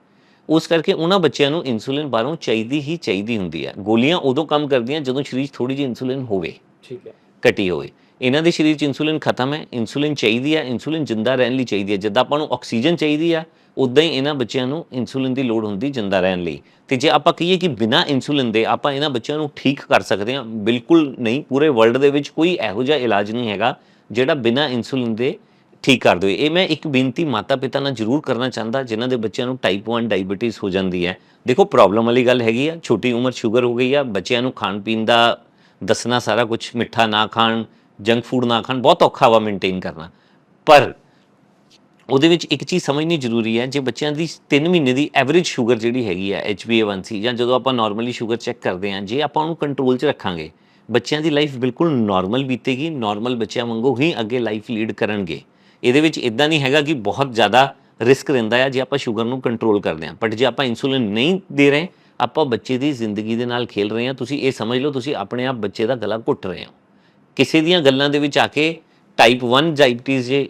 ਉਸ ਕਰਕੇ ਉਹਨਾਂ ਬੱਚਿਆਂ ਨੂੰ ਇਨਸੂਲਿਨ ਬਾਹਰੋਂ ਚਾਹੀਦੀ ਹੀ ਚਾਹੀਦੀ ਹੁੰਦੀ ਹੈ ਗੋਲੀਆਂ ਉਦੋਂ ਕੰਮ ਕਰਦੀਆਂ ਜਦੋਂ ਸਰੀਰ 'ਚ ਥੋੜੀ ਜਿਹੀ ਇਨਸੂਲਿਨ ਹੋਵੇ। ਠੀਕ ਹੈ। ਘਟੀ ਹੋਵੇ। ਇਹਨਾਂ ਦੇ ਸਰੀਰ 'ਚ ਇਨਸੂਲਿਨ ਖਤਮ ਹੈ। ਇਨਸੂਲਿਨ ਚਾਹੀਦੀ ਹੈ ਇਨਸੂਲਿਨ ਜਿੰਦਾ ਰਹਿਣ ਲਈ ਚਾਹੀਦੀ ਹੈ ਜਿੱਦਾਂ ਆਪਾਂ ਨੂੰ ਆਕਸੀਜਨ ਚਾਹੀਦੀ ਆ ਉਦਾਂ ਹੀ ਇਹਨਾਂ ਬੱਚਿਆਂ ਨੂੰ ਇਨਸੂਲਿਨ ਦੀ ਲੋੜ ਹੁੰਦੀ ਜਿੰਦਾ ਰਹਿਣ ਲਈ। ਤੇ ਜੇ ਆਪਾਂ ਕਹੀਏ ਕਿ ਬਿਨਾ ਇਨਸੂਲਿਨ ਦੇ ਆਪਾਂ ਇਹਨਾਂ ਬੱਚਿਆਂ ਨੂੰ ਠੀਕ ਕਰ ਸਕਦੇ ਹਾਂ ਬਿਲਕੁਲ ਨਹੀਂ। ਪੂਰੇ ਵਰਲਡ ਦੇ ਵਿੱਚ ਕੋਈ ਇਹੋ ਜਿਹਾ ਇਲਾਜ ਨਹੀਂ ਹੈਗਾ ਜਿਹੜਾ ਬਿਨਾ ਇਨਸੂਲਿਨ ਦੇ ਠੀਕ ਕਰ ਦਿਓ। ਇਹ ਮੈਂ ਇੱਕ ਬੇਨਤੀ ਮਾਤਾ ਪਿਤਾ ਨਾਲ ਜ਼ਰੂਰ ਕਰਨਾ ਚਾਹੁੰਦਾ, ਜਿਨ੍ਹਾਂ ਦੇ ਬੱਚਿਆਂ ਨੂੰ ਟਾਈਪ 1 ਡਾਇਬੀਟੀਜ਼ ਹੋ ਜਾਂਦੀ ਹੈ। ਦੇਖੋ ਪ੍ਰੋਬਲਮ ਵਾਲੀ ਗੱਲ ਹੈਗੀ ਆ, ਛੋਟੀ ਉਮਰ ਸ਼ੂਗਰ ਹੋ ਗਈ ਆ, ਬੱਚਿਆਂ ਨੂੰ ਖਾਣ ਪੀਣ ਦਾ ਦੱਸਣਾ ਸਾਰਾ ਕੁਝ ਮਿੱਠਾ ਨਾ ਖਾਣ ਜੰਕ ਫੂਡ ਨਾ ਖਾਣ, ਬਹੁਤ ਔਖਾ ਵਾ ਮੇਨਟੇਨ ਕਰਨਾ। ਪਰ ਉਹਦੇ ਵਿੱਚ ਇੱਕ ਚੀਜ਼ ਸਮਝਣੀ ਜ਼ਰੂਰੀ ਹੈ, ਜੇ ਬੱਚਿਆਂ ਦੀ 3 ਮਹੀਨੇ ਦੀ ਐਵਰੇਜ ਸ਼ੂਗਰ ਜਿਹੜੀ ਹੈਗੀ ਹੈ HbA1c ਜਾਂ ਜਦੋਂ ਆਪਾਂ ਨਾਰਮਲੀ ਸ਼ੂਗਰ ਚੈੱਕ ਕਰਦੇ ਹਾਂ, ਜੇ ਆਪਾਂ ਉਹਨੂੰ ਕੰਟਰੋਲ 'ਚ ਰੱਖਾਂਗੇ, ਬੱਚਿਆਂ ਦੀ ਲਾਈਫ ਬਿਲਕੁਲ ਨਾਰਮਲ ਬੀਤੇਗੀ ਨਾਰਮਲ ਬੱਚਿਆਂ ਵਾਂਗੂ ਹੀ ਅੱਗੇ ਲਾਈਫ ਲੀਡ ਕਰਨਗੇ। ਇਹਦੇ ਵਿੱਚ ਇਦਾਂ ਨਹੀਂ ਹੈਗਾ ਕਿ ਬਹੁਤ ਜ਼ਿਆਦਾ ਰਿਸਕ ਰਹਿੰਦਾ ਹੈ ਜੇ ਆਪਾਂ ਸ਼ੂਗਰ ਨੂੰ ਕੰਟਰੋਲ ਕਰਦੇ ਹਾਂ। ਬਟ ਜੇ ਆਪਾਂ ਇਨਸੂਲਿਨ ਨਹੀਂ ਦੇ ਰਹੇ, ਆਪਾਂ ਬੱਚੇ ਦੀ ਜ਼ਿੰਦਗੀ ਦੇ ਨਾਲ ਖੇਲ ਰਹੇ ਹਾਂ। ਤੁਸੀਂ ਇਹ ਸਮਝ ਲਓ, ਤੁਸੀਂ ਆਪਣੇ ਆਪ ਬੱਚੇ ਦਾ ਗਲਾ ਘੁੱਟ ਰਹੇ ਹੋ। ਕਿਸੇ ਦੀਆਂ ਗੱਲਾਂ ਦੇ ਵਿੱਚ ਆ ਕੇ ਟਾਈਪ 1 ਡਾਇਬੀਟੀਜ਼ ਜੇ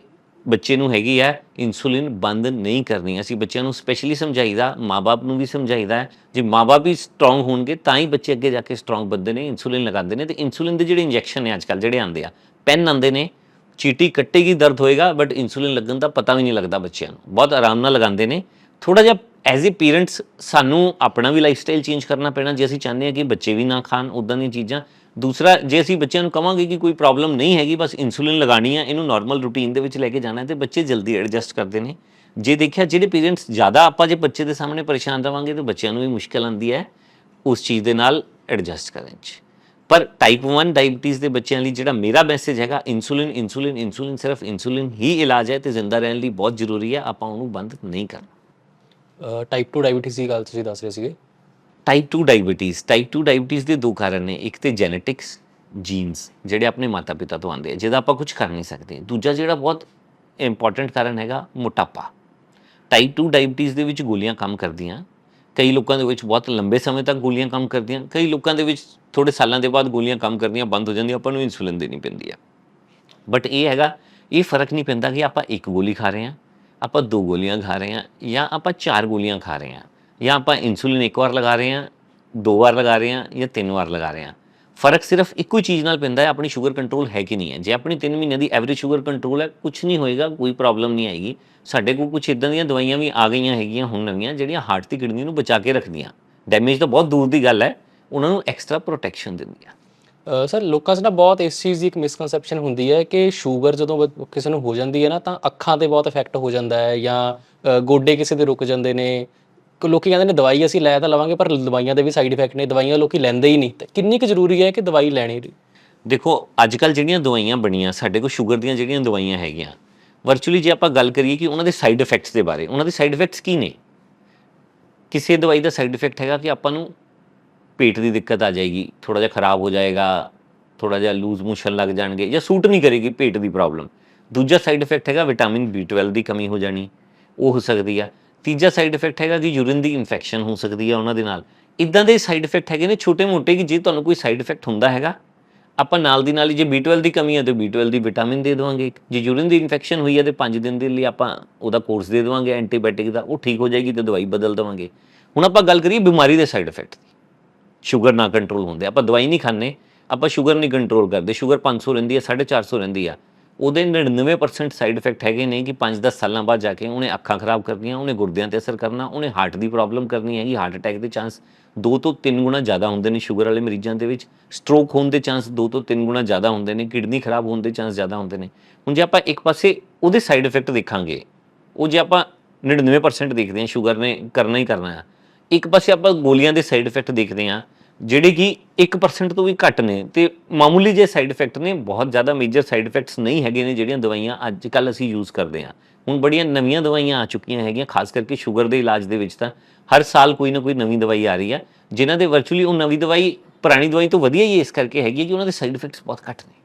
ਬੱਚੇ ਨੂੰ ਹੈਗੀ ਹੈ ਇਨਸੂਲਿਨ ਬੰਦ ਨਹੀਂ ਕਰਨੀ। ਅਸੀਂ ਬੱਚਿਆਂ ਨੂੰ ਸਪੈਸ਼ਲੀ ਸਮਝਾਈਦਾ ਮਾਪੇ ਨੂੰ ਵੀ ਸਮਝਾਈਦਾ ਹੈ। ਜੇ ਮਾਪੇ ਵੀ ਸਟਰੋਂਗ ਹੋਣਗੇ, ਤਾਂ ਹੀ ਬੱਚੇ ਅੱਗੇ ਜਾ ਕੇ ਸਟਰੋਂਗ ਬਣਦੇ ਨੇ ਇਨਸੂਲਿਨ ਲਗਾਉਂਦੇ ਨੇ। ਤੇ ਇਨਸੂਲਿਨ ਦੇ ਜਿਹੜੇ ਇੰਜੈਕਸ਼ਨ ਨੇ ਅੱਜਕੱਲ ਜਿਹੜੇ ਆਉਂਦੇ ਆ ਪੈਨ ਆਉਂਦੇ ਨੇ ਚੀਟੀ ਕੱਟੇਗੀ ਦਰਦ ਹੋਏਗਾ ਬਟ ਇਨਸੂਲਿਨ ਲੱਗਣ ਦਾ ਪਤਾ ਵੀ ਨਹੀਂ ਲੱਗਦਾ ਬੱਚਿਆਂ ਨੂੰ। ਬਹੁਤ ਆਰਾਮ ਨਾਲ ਲਗਾਉਂਦੇ ਨੇ। ਥੋੜਾ ਜਿਹਾ ਐਜ਼ ਅ ਪੇਰੈਂਟਸ ਸਾਨੂੰ ਆਪਣਾ ਵੀ ਲਾਈਫ ਸਟਾਈਲ ਚੇਂਜ ਕਰਨਾ ਪੈਣਾ, ਜੇ ਅਸੀਂ ਚਾਹੁੰਦੇ ਹਾਂ ਕਿ ਬੱਚੇ ਵੀ ਨਾ ਖਾਣ ਉਦਾਂ ਦੀਆਂ ਚੀਜ਼ਾਂ। ਦੂਸਰਾ, ਜੇ ਅਸੀਂ ਬੱਚਿਆਂ ਨੂੰ ਕਵਾਂਗੇ ਕਿ ਕੋਈ ਪ੍ਰੋਬਲਮ ਨਹੀਂ ਹੈਗੀ, ਬਸ ਇਨਸੂਲਿਨ ਲਗਾਣੀ ਹੈ ਇਹਨੂੰ ਨਾਰਮਲ ਰੂਟੀਨ ਦੇ ਵਿੱਚ ਲੈ ਕੇ ਜਾਣਾ ਹੈ ਤੇ ਬੱਚੇ ਜਲਦੀ ਐਡਜਸਟ ਕਰਦੇ ਨੇ। ਜੇ ਦੇਖਿਆ, ਜਿਹੜੇ ਪੇਰੈਂਟਸ ਜ਼ਿਆਦਾ ਆਪਾਂ ਜੇ ਬੱਚੇ ਦੇ ਸਾਹਮਣੇ ਪਰੇਸ਼ਾਨ ਰਵਾਂਗੇ, ਤਾਂ ਬੱਚਿਆਂ ਨੂੰ ਵੀ ਮੁਸ਼ਕਲ ਆਉਂਦੀ ਹੈ, ਉਸ ਚੀਜ਼ ਦੇ ਨਾਲ ਐਡਜਸਟ ਕਰਨ 'ਚ। ਪਰ ਟਾਈਪ 1 ਡਾਇਬੀਟੀਜ਼ ਦੇ ਬੱਚਿਆਂ ਲਈ ਜਿਹੜਾ ਮੇਰਾ ਮੈਸੇਜ ਹੈਗਾ ਇਨਸੂਲਿਨ ਇਨਸੂਲਿਨ ਇਨਸੂਲਿਨ ਸਿਰਫ ਇਨਸੂਲਿਨ ਹੀ ਇਲਾਜ ਹੈ ਤੇ ਜ਼ਿੰਦਾ ਰਹਿਣ ਲਈ ਬਹੁਤ ਜ਼ਰੂਰੀ ਹੈ ਆਪਾਂ ਉਹਨੂੰ ਬੰਦ ਨਹੀਂ ਕਰਨਾ ਟਾਈਪ 2 ਡਾਇਬੀਟੀਜ਼ ਦੀ ਗੱਲ ਤੁਸੀਂ ਦੱਸ ਰਹੇ ਸੀਗੇ। ਟਾਈਪ 2 ਡਾਇਬੀਟੀਜ਼ ਟਾਈਪ 2 ਡਾਇਬੀਟੀਜ਼ ਦੇ ਦੋ ਕਾਰਨ ਨੇ ਇੱਕ ਤੇ ਜੈਨੇਟਿਕਸ ਜੀਨਸ ਜਿਹੜੇ ਆਪਣੇ ਮਾਤਾ-ਪਿਤਾ ਤੋਂ ਆਉਂਦੇ ਆ ਜਿਹਦਾ ਆਪਾਂ ਕੁਝ ਕਰ ਨਹੀਂ ਸਕਦੇ। ਦੂਜਾ ਜਿਹੜਾ ਬਹੁਤ ਇੰਪੋਰਟੈਂਟ ਕਾਰਨ ਹੈਗਾ ਮੋਟਾਪਾ। ਟਾਈਪ 2 ਡਾਇਬੀਟੀਜ਼ ਦੇ ਵਿੱਚ ਗੋਲੀਆਂ ਕੰਮ ਕਰਦੀਆਂ। ਕਈ ਲੋਕਾਂ ਦੇ ਵਿੱਚ ਬਹੁਤ ਲੰਬੇ ਸਮੇਂ ਤੱਕ ਗੋਲੀਆਂ ਕੰਮ ਕਰਦੀਆਂ। ਕਈ ਲੋਕਾਂ ਦੇ ਵਿੱਚ ਥੋੜੇ ਸਾਲਾਂ ਦੇ ਬਾਅਦ ਗੋਲੀਆਂ ਕੰਮ ਕਰਨੀਆਂ ਬੰਦ ਹੋ ਜਾਂਦੀਆਂ, ਆਪਾਂ ਨੂੰ ਇਨਸੂਲਿਨ ਦੇਣੀ ਪੈਂਦੀ ਹੈ ਬਟ ਇਹ ਹੈਗਾ, ਇਹ ਫ਼ਰਕ ਨਹੀਂ ਪੈਂਦਾ ਕਿ ਆਪਾਂ ਇੱਕ ਗੋਲੀ ਖਾ ਰਹੇ ਹਾਂ, ਆਪਾਂ ਦੋ ਗੋਲੀਆਂ ਖਾ ਰਹੇ ਹਾਂ, ਜਾਂ ਆਪਾਂ ਚਾਰ ਗੋਲੀਆਂ ਖਾ ਰਹੇ ਹਾਂ, ਜਾਂ ਆਪਾਂ ਇਨਸੂਲਿਨ ਇੱਕ ਵਾਰ ਲਗਾ ਰਹੇ ਹਾਂ, ਦੋ ਵਾਰ ਲਗਾ ਰਹੇ ਹਾਂ, ਜਾਂ ਤਿੰਨ ਵਾਰ ਲਗਾ ਰਹੇ ਹਾਂ। ਫ਼ਰਕ ਸਿਰਫ ਇੱਕੋ ਹੀ ਚੀਜ਼ ਨਾਲ ਪੈਂਦਾ ਹੈ, ਆਪਣੀ ਸ਼ੂਗਰ ਕੰਟਰੋਲ ਹੈ ਕਿ ਨਹੀਂ ਹੈ। ਜੇ ਆਪਣੀ 3 ਮਹੀਨਿਆਂ ਦੀ ਐਵਰੇਜ ਸ਼ੂਗਰ ਕੰਟਰੋਲ ਹੈ ਕੁਝ ਨਹੀਂ ਹੋਏਗਾ, ਕੋਈ ਪ੍ਰੋਬਲਮ ਨਹੀਂ ਆਏਗੀ। ਸਾਡੇ ਕੋਲ ਕੁਝ ਇਦਾਂ ਦੀਆਂ ਦਵਾਈਆਂ ਵੀ ਆ ਗਈਆਂ ਹੈਗੀਆਂ, ਹੁਣ ਨਵੀਆਂ, ਜਿਹੜੀਆਂ ਹਾਰਟ ਦੀ ਕਿਡਨੀ ਨੂੰ ਬਚਾ ਕੇ ਰੱਖਦੀਆਂ। ਡੈਮੇਜ ਤਾਂ ਬਹੁਤ ਦੂਰ ਦੀ ਗੱਲ ਹੈ ਉਹਨਾਂ ਨੂੰ ਐਕਸਟਰਾ ਪ੍ਰੋਟੈਕਸ਼ਨ ਦਿੰਦੀਆਂ। ਅ, ਸਰ ਲੋਕਾਂ 'ਚ ਨਾ ਬਹੁਤ ਇਸ ਚੀਜ਼ ਦੀ ਇੱਕ ਮਿਸਕਨਸੈਪਸ਼ਨ ਹੁੰਦੀ ਹੈ ਕਿ ਸ਼ੂਗਰ ਜਦੋਂ ਬ- ਕਿਸੇ ਨੂੰ ਹੋ ਜਾਂਦੀ ਹੈ ਨਾ ਤਾਂ ਅੱਖਾਂ ਤੇ ਬਹੁਤ ਇਫੈਕਟ ਹੋ ਜਾਂਦਾ ਹੈ ਜਾਂ ਗੋਡੇ ਕਿਸੇ ਦੇ ਰੁਕ ਜਾਂਦੇ ਨੇ। ਲੋਕੀ ਕਹਿੰਦੇ ਨੇ ਦਵਾਈ ਅਸੀਂ ਲੈ ਤਾਂ ਲਵਾਂਗੇ ਪਰ ਦਵਾਈਆਂ ਦੇ ਵੀ ਸਾਈਡ ਇਫੈਕਟ ਨੇ ਦਵਾਈਆਂ ਲੋਕੀ ਲੈਂਦੇ ਹੀ ਨਹੀਂ। ਤੇ ਕਿੰਨੀ ਕੁ ਜ਼ਰੂਰੀ ਹੈ ਕਿ ਦਵਾਈ ਲੈਣੀ ਦੇਖੋ ਅੱਜ ਕੱਲ ਜਿਹੜੀਆਂ ਦਵਾਈਆਂ ਬਣੀਆਂ ਸਾਡੇ ਕੋਲ ਸ਼ੂਗਰ ਦੀਆਂ ਜਿਹੜੀਆਂ ਦਵਾਈਆਂ ਹੈਗੀਆਂ ਵਰਚੁਅਲੀ ਜੇ ਆਪਾਂ ਗੱਲ ਕਰੀਏ ਕਿ ਉਹਨਾਂ ਦੇ ਸਾਈਡ ਇਫੈਕਟਸ ਦੇ ਬਾਰੇ ਉਹਨਾਂ ਦੇ ਸਾਈਡ ਇਫੈਕਟਸ ਕੀ ਨੇ? ਕਿਸੇ ਦਵਾਈ ਦਾ ਸਾਈਡ ਇਫੈਕਟ ਹੈਗਾ ਕਿ ਆਪਾਂ ਨੂੰ ਪੇਟ ਦੀ ਦਿੱਕਤ ਆ ਜਾਏਗੀ ਥੋੜਾ ਜਿਹਾ ਖਰਾਬ ਹੋ ਜਾਏਗਾ ਥੋੜਾ ਜਿਹਾ ਲੂਜ਼ ਮੋਸ਼ਨ ਲੱਗ ਜਾਣਗੇ ਜਾਂ ਸੂਟ ਨਹੀਂ ਕਰੇਗੀ ਪੇਟ ਦੀ ਪ੍ਰੋਬਲਮ। ਦੂਜਾ ਸਾਈਡ ਇਫੈਕਟ ਹੈਗਾ ਵਿਟਾਮਿਨ B12 ਦੀ ਕਮੀ ਹੋ ਜਾਣੀ, ਉਹ ਹੋ ਸਕਦੀ ਆ। ਤੀਜਾ ਸਾਈਡ ਇਫੈਕਟ ਹੈਗਾ ਕਿ ਯੂਰਿਨ ਦੀ ਇਨਫੈਕਸ਼ਨ ਹੋ ਸਕਦੀ ਆ ਉਹਨਾਂ ਦੇ ਨਾਲ। ਇਦਾਂ ਦੇ ਸਾਈਡ ਇਫੈਕਟ ਹੈਗੇ ਨੇ ਛੋਟੇ ਮੋਟੇ ਕਿ ਜੇ ਤੁਹਾਨੂੰ ਕੋਈ ਸਾਈਡ ਇਫੈਕਟ ਹੁੰਦਾ ਹੈਗਾ, ਆਪਾਂ ਨਾਲ ਦੀ ਨਾਲ ਹੀ ਜੇ B12 ਦੀ ਕਮੀ ਹੈ ਤੇ B12 ਦੀ ਵਿਟਾਮਿਨ ਦੇ ਦੇਵਾਂਗੇ। ਜੇ ਯੂਰਿਨ ਦੀ ਇਨਫੈਕਸ਼ਨ ਹੋਈ ਹੈ ਤੇ 5 ਦਿਨ ਦੇ ਲਈ ਆਪਾਂ ਉਹਦਾ ਕੋਰਸ ਦੇ ਦੇਵਾਂਗੇ ਐਂਟੀਬਾਇਓਟਿਕ ਦਾ, ਉਹ ਠੀਕ ਹੋ ਜਾਏਗੀ ਤੇ ਦਵਾਈ ਬਦਲ ਦੇਵਾਂਗੇ। ਹੁਣ ਆਪਾਂ ਗੱਲ ਕਰੀਏ ਬਿਮਾਰੀ ਦੇ ਸਾਈਡ ਇਫੈਕਟ ਦੀ। ਸ਼ੂਗਰ ਨਾ ਕੰਟਰੋਲ ਹੁੰਦੇ। ਆਪਾਂ ਦਵਾਈ ਨਹੀਂ ਖਾਂਦੇ, ਆਪਾਂ ਸ਼ੂਗਰ ਨਹੀਂ ਕੰਟਰੋਲ ਕਰਦੇ। ਸ਼ੂਗਰ 500 ਰਹਿੰਦੀ ਹੈ 450 ਰਹਿੰਦੀ ਆ। ਉਹਦੇ 99% ਸਾਈਡ ਇਫੈਕਟ ਹੈਗੇ ਨੇ ਕਿ 5-10 ਸਾਲਾਂ ਬਾਅਦ ਜਾ ਕੇ ਉਹਨੇ ਅੱਖਾਂ ਖਰਾਬ ਕਰਨੀਆਂ, ਉਹਨੇ ਗੁਰਦਿਆਂ ਤੇ ਅਸਰ ਕਰਨਾ, ਉਹਨੇ ਹਾਰਟ ਦੀ ਪ੍ਰੋਬਲਮ ਕਰਨੀ ਹੈਗੀ ਹਾਰਟ ਅਟੈਕ ਦੇ ਚਾਂਸ 2 ਤੋਂ 3 ਗੁਣਾ ਜ਼ਿਆਦਾ ਹੁੰਦੇ ਨੇ ਸ਼ੂਗਰ ਵਾਲੇ ਮਰੀਜ਼ਾਂ ਦੇ ਵਿੱਚ। ਸਟ੍ਰੋਕ ਹੋਣ ਦੇ ਚਾਂਸ 2 ਤੋਂ 3 ਗੁਣਾ ਜ਼ਿਆਦਾ ਹੁੰਦੇ ਨੇ ਕਿਡਨੀ ਖਰਾਬ ਹੋਣ ਦੇ ਚਾਂਸ ਜ਼ਿਆਦਾ ਹੁੰਦੇ ਨੇ। ਹੁਣ ਜੇ ਆਪਾਂ ਇੱਕ ਪਾਸੇ ਉਹਦੇ ਸਾਈਡ ਇਫੈਕਟ ਦੇਖਾਂਗੇ, ਉਹ ਜੇ ਆਪਾਂ 99% ਦੇਖਦੇ ਹਾਂ, ਸ਼ੂਗਰ ਨੇ ਕਰਨਾ ਹੀ ਕਰਨਾ ਹੈ ਇੱਕ ਪਾਸੇ ਆਪਾਂ ਗੋਲੀਆਂ ਦੇ ਸਾਈਡ ਇਫੈਕਟ ਦੇਖਦੇ ਹਾਂ, ਜਿਹੜੇ ਕਿ 1% ਤੋਂ ਵੀ ਘੱਟ ਨੇ ਤੇ ਮਾਮੂਲੀ ਜਿਹੇ ਸਾਈਡ ਇਫੈਕਟ ਨੇ, ਬਹੁਤ ਜ਼ਿਆਦਾ ਮੇਜਰ ਸਾਈਡ ਇਫੈਕਟਸ ਨਹੀਂ ਹੈਗੇ ਨੇ ਜਿਹੜੀਆਂ ਦਵਾਈਆਂ ਅੱਜ ਕੱਲ ਅਸੀਂ ਯੂਜ਼ ਕਰਦੇ ਹਾਂ। ਹੁਣ ਬੜੀਆਂ ਨਵੀਆਂ ਦਵਾਈਆਂ ਆ ਚੁੱਕੀਆਂ ਹੈਗੀਆਂ, ਖਾਸ ਕਰਕੇ ਸ਼ੂਗਰ ਦੇ ਇਲਾਜ ਦੇ ਵਿੱਚ ਤਾਂ ਹਰ ਸਾਲ ਕੋਈ ਨਾ ਕੋਈ ਨਵੀਂ ਦਵਾਈ ਆ ਰਹੀ ਹੈ ਜਿਨ੍ਹਾਂ ਦੇ ਵਰਚੁਅਲੀ ਉਹ ਨਵੀਂ ਦਵਾਈ, ਪੁਰਾਣੀ ਦਵਾਈ ਤੋਂ ਵਧੀਆ ਹੀ ਇਸ ਕਰਕੇ ਹੈਗੀ ਹੈ ਕਿ ਉਹਨਾਂ ਦੇ ਸਾਈਡ ਇਫੈਕਟਸ ਬਹੁਤ ਘੱਟ ਨੇ।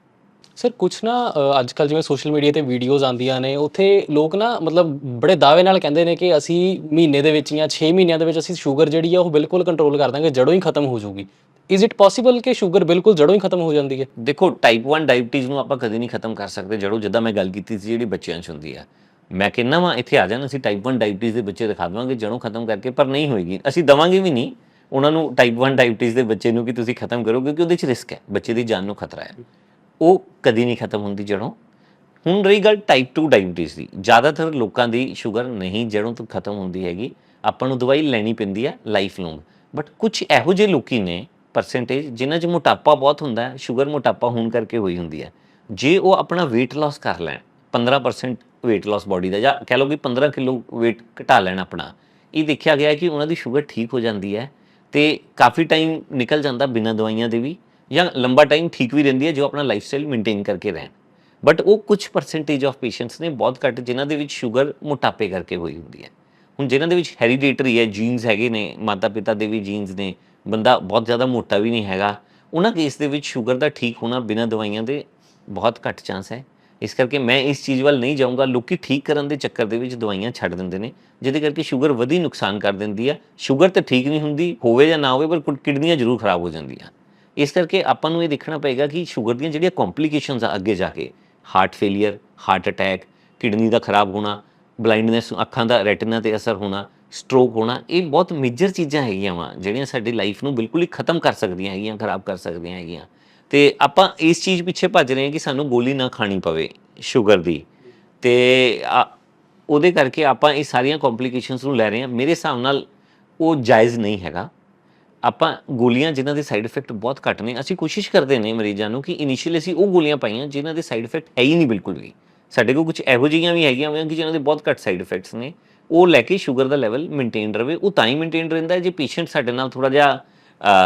ਸਰ ਕੁਝ ਨਾ ਅ, ਅੱਜ ਕੱਲ ਜਿਵੇਂ ਸੋਸ਼ਲ ਮੀਡੀਆ ਤੇ ਵੀਡੀਓਜ਼ ਆਉਂਦੀਆਂ ਨੇ ਉੱਥੇ ਲੋਕ ਨਾ ਮਤਲਬ ਬੜੇ ਦਾਅਵੇ ਨਾਲ ਕਹਿੰਦੇ ਨੇ ਕਿ ਅਸੀਂ ਮਹੀਨੇ ਦੇ ਵਿੱਚ ਜਾਂ 6 ਮਹੀਨਿਆਂ ਦੇ ਵਿੱਚ ਅਸੀਂ ਸ਼ੂਗਰ ਜਿਹੜੀ ਆ ਉਹ ਬਿਲਕੁਲ ਕੰਟਰੋਲ ਕਰ ਦਾਂਗੇ ਜੜੋਂ ਹੀ ਖਤਮ ਹੋ ਜਾਊਗੀ। ਇਜ਼ ਇਟ ਪੋਸੀਬਲ ਕਿ ਸ਼ੂਗਰ ਬਿਲਕੁਲ ਜੜੋਂ ਹੀ ਖਤਮ ਹੋ ਜਾਂਦੀ ਹੈ? ਦੇਖੋ ਟਾਈਪ 1 ਡਾਇਬੀਟੀਜ਼ ਨੂੰ ਆਪਾਂ ਕਦੇ ਨਹੀਂ ਖਤਮ ਕਰ ਸਕਦੇ ਜੜੋਂ ਜਿੱਦਾਂ ਮੈਂ ਗੱਲ ਕੀਤੀ ਸੀ ਜਿਹੜੀ ਬੱਚਿਆਂ 'ਚ ਹੁੰਦੀ ਆ। ਮੈਂ ਕਹਿੰਦਾ ਵਾਂ ਇੱਥੇ ਆ ਜਾਣ ਅਸੀਂ ਟਾਈਪ 1 ਡਾਇਬੀਟੀਜ਼ ਦੇ ਬੱਚੇ ਦਿਖਾ ਦੇਵਾਂਗੇ ਜੜੋਂ ਖਤਮ ਕਰਕੇ ਪਰ ਨਹੀਂ ਹੋਏਗੀ। ਅਸੀਂ ਦਵਾਂਗੇ ਵੀ ਨਹੀਂ। ਉਹਨਾਂ ਨੂੰ ਟਾਈਪ 1 ਡਾਇਬੀਟੀਜ਼ ਦੇ ਬੱਚੇ ਨੂੰ ਕਿ ਤੁਸੀਂ ਖਤਮ ਕਰੋ ਕਿਉਂਕਿ ਉਹਦੇ 'ਚ ਰਿਸਕ ਹੈ ਬੱਚੇ ਦੀ ਜਾਨ ਨੂੰ ਖਤਰਾ ਹੈ। ਉਹ ਕਦੀ ਨਹੀਂ ਖਤਮ ਹੁੰਦੀ ਜੜੋਂ। ਹੁਣ ਰਹੀ ਗੱਲ ਟਾਈਪ 2 ਡਾਇਬੀਟੀਜ਼ ਦੀ। ਜ਼ਿਆਦਾਤਰ ਲੋਕਾਂ ਦੀ ਸ਼ੂਗਰ ਨਹੀਂ ਜੜੋਂ ਤੋਂ ਖਤਮ ਹੁੰਦੀ ਹੈਗੀ। ਆਪਾਂ ਨੂੰ ਦਵਾਈ ਲੈਣੀ ਪੈਂਦੀ ਹੈ ਲਾਈਫ ਲੌਂਗ ਬਟ ਕੁਝ ਇਹੋ ਜਿਹੇ ਲੋਕੀ ਨੇ ਪਰਸੈਂਟੇਜ ਜਿਨ੍ਹਾਂ 'ਚ ਮੋਟਾਪਾ ਬਹੁਤ ਹੁੰਦਾ ਹੈ ਸ਼ੂਗਰ ਮੋਟਾਪਾ ਹੋਣ ਕਰਕੇ ਹੋਈ ਹੁੰਦੀ ਹੈ। ਜੇ ਉਹ ਆਪਣਾ weight loss ਕਰ ਲੈਣ 15% weight loss ਬਾਡੀ ਦਾ ਜਾਂ ਕਹਿ ਲਓ ਕਿ 15 ਕਿਲੋ weight ਘਟਾ ਲੈਣ ਆਪਣਾ, ਇਹ ਦੇਖਿਆ ਗਿਆ ਕਿ ਉਹਨਾਂ ਦੀ ਸ਼ੂਗਰ ਠੀਕ ਹੋ ਜਾਂਦੀ ਹੈ ਤੇ ਕਾਫੀ ਟਾਈਮ ਨਿਕਲ ਜਾਂਦਾ ਬਿਨਾਂ ਦਵਾਈਆਂ ਦੇ ਵੀ। ਜਾਂ ਲੰਬਾ ਟਾਈਮ ਠੀਕ ਵੀ ਰਹਿੰਦੀ ਹੈ ਜੋ ਆਪਣਾ ਲਾਈਫ ਸਟਾਈਲ ਮੇਨਟੇਨ ਕਰਕੇ ਰਹਿਣ। ਬਟ ਉਹ ਕੁਝ ਪਰਸੈਂਟੇਜ ਆਫ ਪੇਸ਼ੈਂਟਸ ਨੇ ਬਹੁਤ ਘੱਟ ਜਿਨ੍ਹਾਂ ਦੇ ਵਿੱਚ ਸ਼ੂਗਰ ਮੋਟਾਪੇ ਕਰਕੇ ਹੋਈ ਹੁੰਦੀ ਹੈ। ਹੁਣ ਜਿਨ੍ਹਾਂ ਦੇ ਵਿੱਚ ਹੈਰੀਡੇਟਰੀ ਹੈ ਜੀਨਸ ਹੈਗੇ ਨੇ ਮਾਤਾ ਪਿਤਾ ਦੇ ਵੀ ਜੀਨਸ ਨੇ, ਬੰਦਾ ਬਹੁਤ ਜ਼ਿਆਦਾ ਮੋਟਾ ਵੀ ਨਹੀਂ ਹੈਗਾ, ਉਹਨਾਂ ਕੇਸ ਦੇ ਵਿੱਚ ਸ਼ੂਗਰ ਦਾ ਠੀਕ ਹੋਣਾ ਬਿਨਾਂ ਦਵਾਈਆਂ ਦੇ ਬਹੁਤ ਘੱਟ ਚਾਂਸ ਹੈ। ਇਸ ਕਰਕੇ ਮੈਂ ਇਸ ਚੀਜ਼ ਵੱਲ ਨਹੀਂ ਜਾਊਂਗਾ, ਲੋਕੀ ਠੀਕ ਕਰਨ ਦੇ ਚੱਕਰ ਦੇ ਵਿੱਚ ਦਵਾਈਆਂ ਛੱਡ ਦਿੰਦੇ ਨੇ, ਜਿਹਦੇ ਕਰਕੇ ਸ਼ੂਗਰ ਵਧੀ ਨੁਕਸਾਨ ਕਰ ਦਿੰਦੀ ਹੈ। ਸ਼ੂਗਰ ਤਾਂ ਠੀਕ ਨਹੀਂ ਹੁੰਦੀ, ਹੋਵੇ ਜਾਂ ਨਾ ਹੋਵੇ, ਪਰ ਕੁ- ਕਿਡਨੀਆਂ ਜ਼ਰੂਰ ਖਰਾਬ ਹੋ ਜਾਂਦੀਆਂ। ਇਸ ਕਰਕੇ ਆਪਾਂ ਨੂੰ ਇਹ ਦੇਖਣਾ ਪਏਗਾ ਕਿ ਸ਼ੂਗਰ ਦੀਆਂ ਜਿਹੜੀਆਂ ਕੰਪਲਿਕੇਸ਼ਨਸ ਆ ਅੱਗੇ ਜਾ ਕੇ heart failure heart attack kidney ਦਾ ਖਰਾਬ ਹੋਣਾ ਬਲਾਈਂਡਨੈਸ ਅੱਖਾਂ ਦਾ ਰੈਟਿਨਾ ਤੇ ਅਸਰ ਹੋਣਾ ਸਟ੍ਰੋਕ ਹੋਣਾ, ਇਹ ਬਹੁਤ ਮੇਜਰ ਚੀਜ਼ਾਂ ਹੈਗੀਆਂ ਵਾ, ਜਿਹੜੀਆਂ ਸਾਡੀ ਲਾਈਫ ਨੂੰ ਬਿਲਕੁਲ ਹੀ ਖਤਮ ਕਰ ਸਕਦੀਆਂ ਹੈਗੀਆਂ, ਖਰਾਬ ਕਰ ਸਕਦੀਆਂ ਹੈਗੀਆਂ। ਤੇ ਆਪਾਂ ਇਸ ਚੀਜ਼ ਪਿੱਛੇ ਭੱਜ ਰਹੇ ਹਾਂ ਕਿ ਸਾਨੂੰ ਗੋਲੀ ਨਾ ਖਾਣੀ ਪਵੇ ਸ਼ੂਗਰ ਦੀ। ਤੇ ਉਹਦੇ ਕਰਕੇ ਆਪਾਂ ਇਹ ਸਾਰੀਆਂ ਕੰਪਲਿਕੇਸ਼ਨਸ ਨੂੰ ਲੈ ਰਹੇ ਹਾਂ। ਮੇਰੇ ਹਿਸਾਬ ਨਾਲ ਉਹ ਜਾਇਜ਼ ਨਹੀਂ ਹੈਗਾ। ਆਪਾਂ ਗੋਲੀਆਂ ਜਿਨ੍ਹਾਂ ਦੇ ਸਾਈਡ ਇਫੈਕਟ ਬਹੁਤ ਘੱਟ ਨੇ, ਅਸੀਂ ਕੋਸ਼ਿਸ਼ ਕਰਦੇ ਨੇ ਮਰੀਜ਼ਾਂ ਨੂੰ ਕਿ ਇਨੀਸ਼ੀਅਲੀ ਅਸੀਂ ਉਹ ਗੋਲੀਆਂ ਪਾਈਆਂ ਜਿਨ੍ਹਾਂ ਦੇ ਸਾਈਡ ਇਫੈਕਟ ਹੈ ਹੀ ਨਹੀਂ ਬਿਲਕੁਲ ਵੀ। ਸਾਡੇ ਕੋਲ ਕੁਝ ਇਹੋ ਜਿਹੀਆਂ ਵੀ ਹੈਗੀਆਂ ਹੋਈਆਂ ਕਿ ਜਿਨ੍ਹਾਂ ਦੇ ਬਹੁਤ ਘੱਟ ਸਾਈਡ ਇਫੈਕਟਸ ਨੇ। ਉਹ ਲੈ ਕੇ ਸ਼ੂਗਰ ਦਾ ਲੈਵਲ ਮੇਨਟੇਨ ਰਵੇ, ਉਹ ਤਾਂ ਹੀ ਮੇਨਟੇਨ ਰਹਿੰਦਾ ਜੇ ਪੇਸ਼ੈਂਟ ਸਾਡੇ ਨਾਲ ਥੋੜਾ ਜਿਹਾ